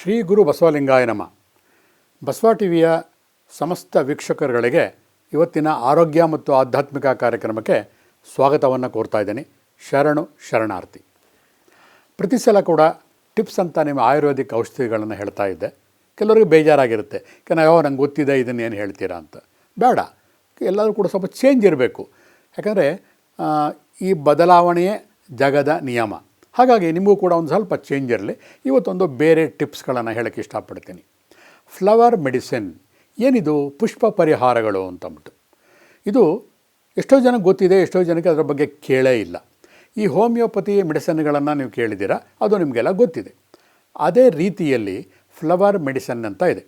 ಶ್ರೀ ಗುರು ಬಸವಲಿಂಗಾಯ ನಮ. ಬಸವ ಟಿವಿಯ ಸಮಸ್ತ ವೀಕ್ಷಕರುಗಳಿಗೆ ಇವತ್ತಿನ ಆರೋಗ್ಯ ಮತ್ತು ಆಧ್ಯಾತ್ಮಿಕ ಕಾರ್ಯಕ್ರಮಕ್ಕೆ ಸ್ವಾಗತವನ್ನು ಕೋರ್ತಾ ಇದ್ದೀನಿ. ಶರಣು, ಶರಣಾರ್ಥಿ. ಪ್ರತಿ ಸಲ ಕೂಡ ಟಿಪ್ಸ್ ಅಂತ ನಿಮ್ಮ ಆಯುರ್ವೇದಿಕ್ ಔಷಧಿಗಳನ್ನು ಹೇಳ್ತಾ ಇದ್ದೆ. ಕೆಲವರಿಗೆ ಬೇಜಾರಾಗಿರುತ್ತೆ. ಯಾವ ನಂಗೆ ಗೊತ್ತಿದೆ, ಇದನ್ನು ಏನು ಹೇಳ್ತೀರಾ ಅಂತ. ಬೇಡ. ಎಲ್ಲರೂ ಕೂಡ ಸ್ವಲ್ಪ ಚೇಂಜ್ ಇರಬೇಕು. ಯಾಕಂದರೆ ಈ ಬದಲಾವಣೆಯೇ ಜಗದ ನಿಯಮ. ಹಾಗಾಗಿ ನಿಮಗೂ ಕೂಡ ಒಂದು ಸ್ವಲ್ಪ ಚೇಂಜ್ ಇರಲಿ. ಇವತ್ತೊಂದು ಬೇರೆ ಟಿಪ್ಸ್ಗಳನ್ನು ಹೇಳೋಕ್ಕೆ ಇಷ್ಟಪಡ್ತೀನಿ. ಫ್ಲವರ್ ಮೆಡಿಸಿನ್ ಏನಿದು? ಪುಷ್ಪ ಪರಿಹಾರಗಳು ಅಂತಂದ್ಬಿಟ್ಟು. ಇದು ಎಷ್ಟೋ ಜನಕ್ಕೆ ಗೊತ್ತಿದೆ, ಎಷ್ಟೋ ಜನಕ್ಕೆ ಅದರ ಬಗ್ಗೆ ಕೇಳೇ ಇಲ್ಲ. ಈ ಹೋಮಿಯೋಪತಿ ಮೆಡಿಸನ್ಗಳನ್ನು ನೀವು ಕೇಳಿದ್ದೀರಾ? ಅದು ನಿಮಗೆಲ್ಲ ಗೊತ್ತಿದೆ. ಅದೇ ರೀತಿಯಲ್ಲಿ ಫ್ಲವರ್ ಮೆಡಿಸನ್ ಅಂತ ಇದೆ.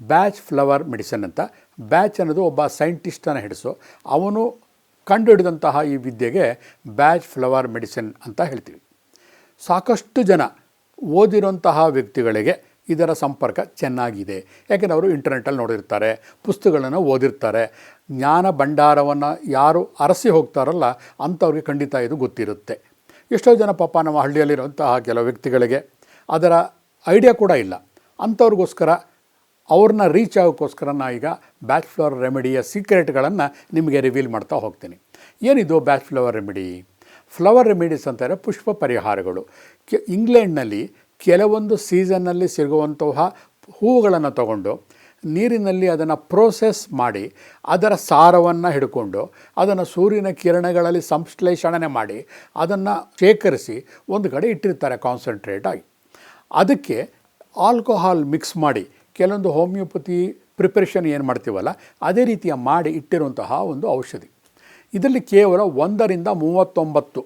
ಬ್ಯಾಚ್ ಫ್ಲವರ್ ಮೆಡಿಸನ್ ಅಂತ. ಬ್ಯಾಚ್ ಅನ್ನೋದು ಒಬ್ಬ ಸೈಂಟಿಸ್ಟನ್ನು ಹಿಡಿಸೋ. ಅವನು ಕಂಡುಹಿಡಿದಂತಹ ಈ ವಿದ್ಯೆಗೆ ಬ್ಯಾಚ್ ಫ್ಲವರ್ ಮೆಡಿಸಿನ್ ಅಂತ ಹೇಳ್ತೀವಿ. ಸಾಕಷ್ಟು ಜನ ಓದಿರೋಂತಹ ವ್ಯಕ್ತಿಗಳಿಗೆ ಇದರ ಸಂಪರ್ಕ ಚೆನ್ನಾಗಿದೆ. ಯಾಕೆಂದರೆ ಅವರು ಇಂಟರ್ನೆಟ್ಟಲ್ಲಿ ನೋಡಿರ್ತಾರೆ, ಪುಸ್ತಕಗಳನ್ನು ಓದಿರ್ತಾರೆ. ಜ್ಞಾನ ಭಂಡಾರವನ್ನು ಯಾರು ಅರಸಿ ಹೋಗ್ತಾರಲ್ಲ, ಅಂಥವ್ರಿಗೆ ಖಂಡಿತ ಇದು ಗೊತ್ತಿರುತ್ತೆ. ಎಷ್ಟೋ ಜನ ಪಾಪ ನಮ್ಮ ಹಳ್ಳಿಯಲ್ಲಿರುವಂತಹ ಕೆಲವು ವ್ಯಕ್ತಿಗಳಿಗೆ ಅದರ ಐಡಿಯಾ ಕೂಡ ಇಲ್ಲ. ಅಂಥವ್ರಿಗೋಸ್ಕರ, ಅವ್ರನ್ನ ರೀಚ್ ಆಗೋಕ್ಕೋಸ್ಕರ ನಾ ಈಗ ಬ್ಯಾಚ್ ಫ್ಲವರ್ ರೆಮಿಡಿಯ ಸೀಕ್ರೆಟ್ಗಳನ್ನು ನಿಮಗೆ ರಿವೀಲ್ ಮಾಡ್ತಾ ಹೋಗ್ತೀನಿ. ಏನಿದು Bach flower remedy? Flower remedies ಅಂತಾರೆ ಪುಷ್ಪ ಪರಿಹಾರಗಳು. ಕೆ ಇಂಗ್ಲೆಂಡ್ನಲ್ಲಿ ಕೆಲವೊಂದು ಸೀಸನ್ನಲ್ಲಿ ಸಿಗುವಂತಹ ಹೂವುಗಳನ್ನು ತಗೊಂಡು ನೀರಿನಲ್ಲಿ ಅದನ್ನು ಪ್ರೋಸೆಸ್ ಮಾಡಿ ಅದರ ಸಾರವನ್ನು ಹಿಡ್ಕೊಂಡು ಅದನ್ನು ಸೂರ್ಯನ ಕಿರಣಗಳಲ್ಲಿ ಸಂಶ್ಲೇಷಣೆ ಮಾಡಿ ಅದನ್ನು ಶೇಖರಿಸಿ ಒಂದು ಕಡೆ ಇಟ್ಟಿರ್ತಾರೆ ಕಾನ್ಸಂಟ್ರೇಟ್ ಆಗಿ. ಅದಕ್ಕೆ ಆಲ್ಕೋಹಾಲ್ ಮಿಕ್ಸ್ ಮಾಡಿ ಕೆಲವೊಂದು ಹೋಮಿಯೋಪತಿ ಪ್ರಿಪ್ರೇಷನ್ ಏನು ಮಾಡ್ತೀವಲ್ಲ, ಅದೇ ರೀತಿಯ ಮಾಡಿ ಇಟ್ಟಿರುವಂತಹ ಒಂದು ಔಷಧಿ. ಇದರಲ್ಲಿ ಕೇವಲ ಒಂದರಿಂದ ಮೂವತ್ತೊಂಬತ್ತು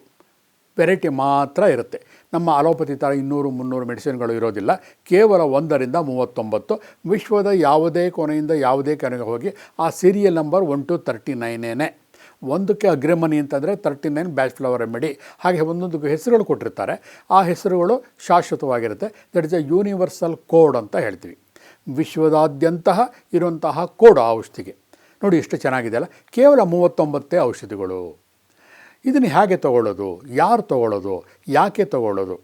ವೆರೈಟಿ ಮಾತ್ರ ಇರುತ್ತೆ. ನಮ್ಮ ಅಲೋಪತಿ ಥರ ಇನ್ನೂರು, ಮುನ್ನೂರು ಮೆಡಿಸಿನ್ಗಳು ಇರೋದಿಲ್ಲ. ಕೇವಲ ಒಂದರಿಂದ ಮೂವತ್ತೊಂಬತ್ತು. ವಿಶ್ವದ ಯಾವುದೇ ಕೊನೆಯಿಂದ ಯಾವುದೇ ಕೊನೆಗೆ ಹೋಗಿ ಆ serial number one to thirty ನೈನೇನೆ ಒಂದಕ್ಕೆ ಅಗ್ರಿಮನಿ ಅಂತಂದರೆ thirty nine Bach flower remedy ಹಾಗೆ ಒಂದೊಂದಕ್ಕೆ ಹೆಸರುಗಳು ಕೊಟ್ಟಿರ್ತಾರೆ. ಆ ಹೆಸರುಗಳು ಶಾಶ್ವತವಾಗಿರುತ್ತೆ. That is a universal code ಅಂತ ಹೇಳ್ತೀವಿ. ವಿಶ್ವದಾದ್ಯಂತಹ ಇರುವಂತಹ ಕೋಡ್ ಆ ಔಷಧಿಗೆ. ನೋಡಿ ಎಷ್ಟು ಚೆನ್ನಾಗಿದೆ ಅಲ್ಲ? ಕೇವಲ ಮೂವತ್ತೊಂಬತ್ತೇ ಔಷಧಿಗಳು. ಇದನ್ನು ಹೇಗೆ ತಗೊಳ್ಳೋದು? ಯಾರು ತಗೊಳ್ಳೋದು? ಯಾಕೆ ತಗೊಳ್ಳೋದು?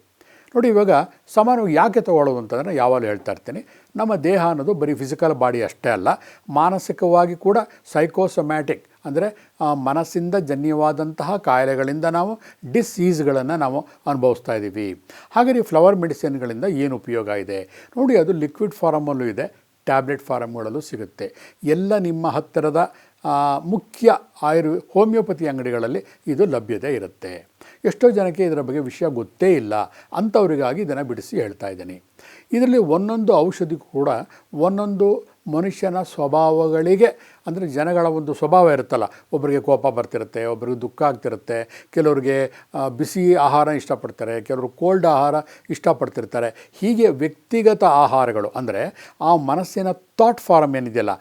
ನೋಡಿ ಇವಾಗ ಸಮಾನವಾಗಿ ಯಾಕೆ ತೊಗೊಳ್ಳೋದು ಅಂತಂದರೆ ಯಾವಾಗಲೂ ಹೇಳ್ತಾ ಇರ್ತೀನಿ. ನಮ್ಮ ದೇಹ ಅನ್ನೋದು ಬರೀ ಫಿಸಿಕಲ್ ಬಾಡಿ ಅಷ್ಟೇ ಅಲ್ಲ, ಮಾನಸಿಕವಾಗಿ ಕೂಡ ಸೈಕೋಸೊಮ್ಯಾಟಿಕ್ ಅಂದರೆ ಮನಸ್ಸಿಂದ ಜನ್ಯವಾದಂತಹ ಕಾಯಿಲೆಗಳಿಂದ ನಾವು ಡಿಸೀಸ್ಗಳನ್ನು ನಾವು ಅನುಭವಿಸ್ತಾ ಇದ್ದೀವಿ ಹಾಗೆ ಈ ಫ್ಲವರ್ ಮೆಡಿಸಿನ್ಗಳಿಂದ ಏನು ಉಪಯೋಗ ಇದೆ? ನೋಡಿ ಅದು ಲಿಕ್ವಿಡ್ ಫಾರಮಲ್ಲೂ ಇದೆ. ಟ್ಯಾಬ್ಲೆಟ್ ಫಾರಮ್ಗಳಲ್ಲೂ ಸಿಗುತ್ತೆ. ಎಲ್ಲ ನಿಮ್ಮ ಹತ್ತಿರದ ಮುಖ್ಯ ಆಯುರ್ ಹೋಮಿಯೋಪತಿ ಅಂಗಡಿಗಳಲ್ಲಿ ಇದು ಲಭ್ಯತೆ ಇರುತ್ತೆ. ಎಷ್ಟೋ ಜನಕ್ಕೆ ಇದರ ಬಗ್ಗೆ ವಿಷಯ ಗೊತ್ತೇ ಇಲ್ಲ. ಅಂಥವರಿಗಾಗಿ ಇದನ್ನು ಬಿಡಿಸಿ ಹೇಳ್ತಾ ಇದ್ದೀನಿ. ಇದರಲ್ಲಿ ಒಂದೊಂದು ಔಷಧಿ ಕೂಡ ಒಂದೊಂದು ಮನುಷ್ಯನ ಸ್ವಭಾವಗಳಿಗೆ ಅಂದರೆ ಜನಗಳ ಒಂದು ಸ್ವಭಾವ ಇರುತ್ತಲ್ಲ. ಒಬ್ಬರಿಗೆ ಕೋಪ ಬರ್ತಿರುತ್ತೆ, ಒಬ್ಬರಿಗೆ ದುಃಖ ಆಗ್ತಿರುತ್ತೆ, ಕೆಲವ್ರಿಗೆ ಬಿಸಿ ಆಹಾರ ಇಷ್ಟಪಡ್ತಾರೆ, ಕೆಲವರು ಕೋಲ್ಡ್ ಆಹಾರ ಇಷ್ಟಪಡ್ತಿರ್ತಾರೆ. ಹೀಗೆ ವ್ಯಕ್ತಿಗತ ಆಹಾರಗಳು ಅಂದರೆ ಆ ಮನಸ್ಸಿನ ಥಾಟ್ ಫಾರ್ಮ್ ಏನಿದೆಯಲ್ಲ,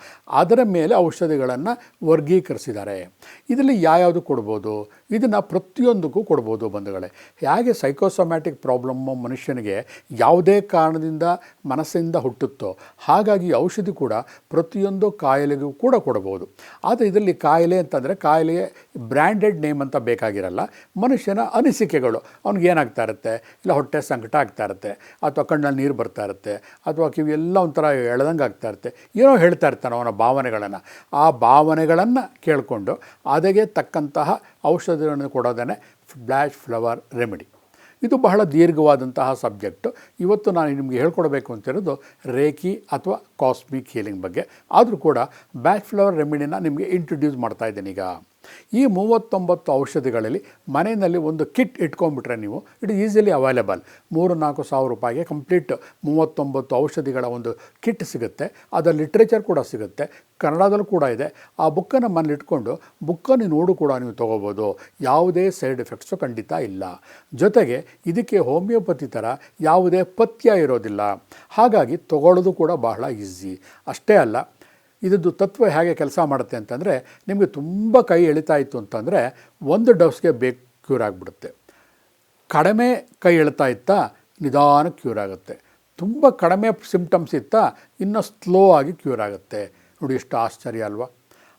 ಅದರ ಮೇಲೆ ಔಷಧಿಗಳನ್ನು ವರ್ಗೀಕರಿಸಿದ್ದಾರೆ. ಇದರಲ್ಲಿ ಯಾವ್ಯಾವುದು ಕೊಡ್ಬೋದು? ಇದನ್ನು ಪ್ರತಿಯೊಂದಕ್ಕೂ ಕೊಡ್ಬೋದು ಬಂಧುಗಳೇ. ಹೇಗೆ ಸೈಕೋಸೊಮ್ಯಾಟಿಕ್ ಪ್ರಾಬ್ಲಮ್ಮು ಮನುಷ್ಯನಿಗೆ ಯಾವುದೇ ಕಾರಣದಿಂದ ಮನಸ್ಸಿಂದ ಹುಟ್ಟುತ್ತೋ, ಹಾಗಾಗಿ ಔಷಧಿ ಕೂಡ ಪ್ರತಿಯೊಂದು ಕಾಯಿಲೆಗೂ ಕೂಡ ಕೊಡಬಹುದು ಆದರೆ ಇದರಲ್ಲಿ ಕಾಯಿಲೆ ಅಂತಂದರೆ ಕಾಯಿಲೆಗೆ ಬ್ರ್ಯಾಂಡೆಡ್ ನೇಮ್ ಅಂತ ಬೇಕಾಗಿರಲ್ಲ. ಮನುಷ್ಯನ ಅನಿಸಿಕೆಗಳು. ಅವ್ನಿಗೆ ಏನಾಗ್ತಾ ಇರುತ್ತೆ? ಇಲ್ಲ ಹೊಟ್ಟೆ ಸಂಕಟ ಆಗ್ತಾ ಇರುತ್ತೆ. ಅಥವಾ ಕಣ್ಣಲ್ಲಿ ನೀರು ಬರ್ತಾ ಇರುತ್ತೆ. ಅಥವಾ ಎಲ್ಲ ಒಂಥರ ಎಳೆದಂಗೆ ಆಗ್ತಾ ಇರುತ್ತೆ. ಏನೋ ಹೇಳ್ತಾ ಇರ್ತಾನೆ ಅವನ ಭಾವನೆಗಳನ್ನು. ಆ ಭಾವನೆಗಳನ್ನು ಕೇಳಿಕೊಂಡು ಅದಕ್ಕೆ ತಕ್ಕಂತಹ ಔಷಧಿಗಳನ್ನು ಕೊಡೋದೇ ಬ್ಲ್ಯಾಶ್ ಫ್ಲವರ್ ರೆಮಿಡಿ ಇದು ಬಹಳ ದೀರ್ಘವಾದಂತಹ ಸಬ್ಜೆಕ್ಟು. ಇವತ್ತು ನಾನು ನಿಮಗೆ ಹೇಳ್ಕೊಡ್ಬೇಕು ಅಂತಿರೋದು ರೇಖಿ ಅಥವಾ ಕಾಸ್ಮಿಕ್ ಹೀಲಿಂಗ್ ಬಗ್ಗೆ. ಆದರೂ ಕೂಡ ಬ್ಯಾಕ್ ಫ್ಲವರ್ ರೆಮಿಡಿನ ನಿಮಗೆ ಇಂಟ್ರೊಡ್ಯೂಸ್ ಮಾಡ್ತಾ ಇದ್ದೀನಿ ಈಗ. ಈ ಮೂವತ್ತೊಂಬತ್ತು ಔಷಧಿಗಳಲ್ಲಿ ಮನೆಯಲ್ಲಿ ಒಂದು ಕಿಟ್ ಇಟ್ಕೊಂಡ್ಬಿಟ್ರೆ ನೀವು ಇಟ್ ಈಸಿಲಿ ಅವೈಲೇಬಲ್ ಮೂರು ನಾಲ್ಕು ಸಾವಿರ ರೂಪಾಯಿಗೆ ಕಂಪ್ಲೀಟ್ ಮೂವತ್ತೊಂಬತ್ತು ಔಷಧಿಗಳ ಒಂದು ಕಿಟ್ ಸಿಗುತ್ತೆ. ಅದರ ಲಿಟ್ರೇಚರ್ ಕೂಡ ಸಿಗುತ್ತೆ. ಕನ್ನಡದಲ್ಲೂ ಕೂಡ ಇದೆ. ಆ ಬುಕ್ಕನ್ನು ಮನೇಲಿ ಇಟ್ಕೊಂಡು ಬುಕ್ಕನ್ನು ನೋಡು ಕೂಡ ನೀವು ತೊಗೋಬೋದು. ಯಾವುದೇ ಸೈಡ್ ಎಫೆಕ್ಟ್ಸು ಖಂಡಿತ ಇಲ್ಲ. ಜೊತೆಗೆ ಇದಕ್ಕೆ ಹೋಮಿಯೋಪತಿ ಥರ ಯಾವುದೇ ಪಥ್ಯ ಇರೋದಿಲ್ಲ. ಹಾಗಾಗಿ ತಗೊಳ್ಳೋದು ಕೂಡ ಬಹಳ ಈಸಿ ಅಷ್ಟೇ ಅಲ್ಲ ಇದದ್ದು ತತ್ವ ಹೇಗೆ ಕೆಲಸ ಮಾಡುತ್ತೆ ಅಂತಂದರೆ, ನಿಮಗೆ ತುಂಬ ಕೈ ಎಳಿತಾ ಇತ್ತು ಅಂತಂದರೆ, ಒಂದು ಡೋಸ್ಗೆ ಬೇಗ ಕ್ಯೂರ್ ಆಗಿಬಿಡುತ್ತೆ. ಕಡಿಮೆ ಕೈ ಎಳಿತಾ ಇತ್ತಾ, ನಿಧಾನ ಕ್ಯೂರ್ ಆಗುತ್ತೆ. ತುಂಬ ಕಡಿಮೆ ಸಿಂಪ್ಟಮ್ಸ್ ಇತ್ತಾ, ಇನ್ನೂ ಸ್ಲೋ ಆಗಿ ಕ್ಯೂರ್ ಆಗುತ್ತೆ. ನೋಡಿ, ಎಷ್ಟು ಆಶ್ಚರ್ಯ ಅಲ್ವಾ?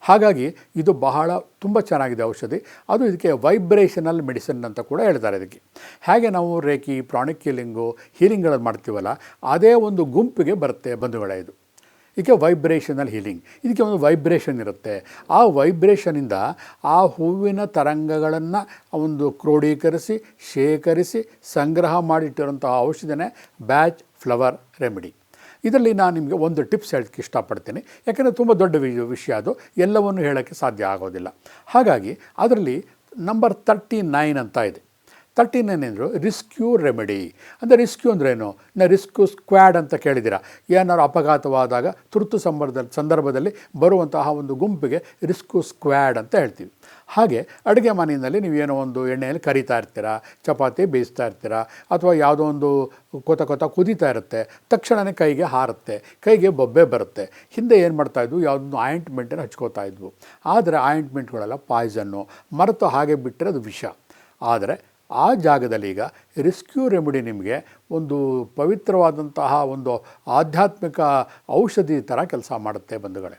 ಹಾಗಾಗಿ ಇದು ಬಹಳ ತುಂಬ ಚೆನ್ನಾಗಿದೆ ಔಷಧಿ. ಅದು ಇದಕ್ಕೆ ವೈಬ್ರೇಷನಲ್ ಮೆಡಿಸಿನ್ ಅಂತ ಕೂಡ ಹೇಳ್ತಾರೆ ಇದಕ್ಕೆ. ಹೇಗೆ ನಾವು ರೇಕಿ ಪ್ರಾಣಿಕ್ ಕೀಲಿಂಗು ಹೀಲಿಂಗ್ಗಳನ್ನು ಮಾಡ್ತೀವಲ್ಲ, ಅದೇ ಒಂದು ಗುಂಪಿಗೆ ಬರುತ್ತೆ ಬಂಧುಗಳ ಇದು. ಇದಕ್ಕೆ ವೈಬ್ರೇಷನಲ್ ಹೀಲಿಂಗ್ ಇದಕ್ಕೆ ಒಂದು ವೈಬ್ರೇಷನ್ ಇರುತ್ತೆ. ಆ ವೈಬ್ರೇಷನಿಂದ ಆ ಹೂವಿನ ತರಂಗಗಳನ್ನು ಒಂದು ಕ್ರೋಢೀಕರಿಸಿ, ಶೇಖರಿಸಿ, ಸಂಗ್ರಹ ಮಾಡಿಟ್ಟಿರುವಂತಹ ಔಷಧಿನೇ ಬ್ಯಾಚ್ ಫ್ಲವರ್ ರೆಮಿಡಿ ಇದರಲ್ಲಿ ನಾನು ನಿಮಗೆ ಒಂದು ಟಿಪ್ಸ್ ಹೇಳೋಕ್ಕೆ ಇಷ್ಟಪಡ್ತೀನಿ. ಯಾಕೆಂದರೆ ತುಂಬ ದೊಡ್ಡ ವಿಷಯ ಅದು. ಎಲ್ಲವನ್ನು ಹೇಳೋಕ್ಕೆ ಸಾಧ್ಯ ಆಗೋದಿಲ್ಲ. ಹಾಗಾಗಿ ಅದರಲ್ಲಿ ನಂಬರ್ ತರ್ಟಿ ನೈನ್ ಅಂತ ಇದೆ. ತರ್ಟಿ ನೈನ್ ಅಂದರು ರಿಸ್ಕ್ಯೂ ರೆಮಿಡಿ ಅಂದರೆ ರಿಸ್ಕ್ಯೂ ಅಂದ್ರೇನು ನಾ ರಿಸ್ಕ್ಯೂ ಸ್ಕ್ವಾಡ್ ಅಂತ ಕೇಳಿದ್ದೀರಾ? ಏನಾದ್ರು ಅಪಘಾತವಾದಾಗ ತುರ್ತು ಸಂದರ್ಭದಲ್ಲಿ ಸಂದರ್ಭದಲ್ಲಿ ಬರುವಂತಹ ಒಂದು ಗುಂಪಿಗೆ ರಿಸ್ಕ್ಯೂ ಸ್ಕ್ವಾಡ್ ಅಂತ ಹೇಳ್ತೀವಿ. ಹಾಗೆ ಅಡುಗೆ ಮನೆಯಲ್ಲಿ ನೀವೇನೋ ಒಂದು ಎಣ್ಣೆಯಲ್ಲಿ ಕರಿತಾ ಇರ್ತೀರಾ, ಚಪಾತಿ ಬೇಯಿಸ್ತಾ ಇರ್ತೀರಾ, ಅಥವಾ ಯಾವುದೋ ಒಂದು ಕೊತ ಕೊತ ಕುದೀತಾ ಇರುತ್ತೆ ತಕ್ಷಣವೇ ಕೈಗೆ ಹಾರುತ್ತೆ, ಕೈಗೆ ಬೊಬ್ಬೆ ಬರುತ್ತೆ. ಹಿಂದೆ ಏನು ಮಾಡ್ತಾಯಿದ್ವು ಯಾವುದೊಂದು ಆಯಿಂಟ್ಮೆಂಟನ್ನು ಹಚ್ಕೋತಾ ಇದ್ವು. ಆದರೆ ಆಯಿಂಟ್ಮೆಂಟ್ಗಳೆಲ್ಲ ಪಾಯ್ಸನ್ನು ಮರೆತು ಹಾಗೆ ಬಿಟ್ಟರೆ ಅದು ವಿಷ. ಆದರೆ ಆ ಜಾಗದಲ್ಲಿ ಈಗ ರೆಸ್ಕ್ಯೂ ರೆಮಿಡಿ ನಿಮಗೆ ಒಂದು ಪವಿತ್ರವಾದಂತಹ ಒಂದು ಆಧ್ಯಾತ್ಮಿಕ ಔಷಧಿ ಥರ ಕೆಲಸ ಮಾಡುತ್ತೆ ಬಂಧುಗಳೇ.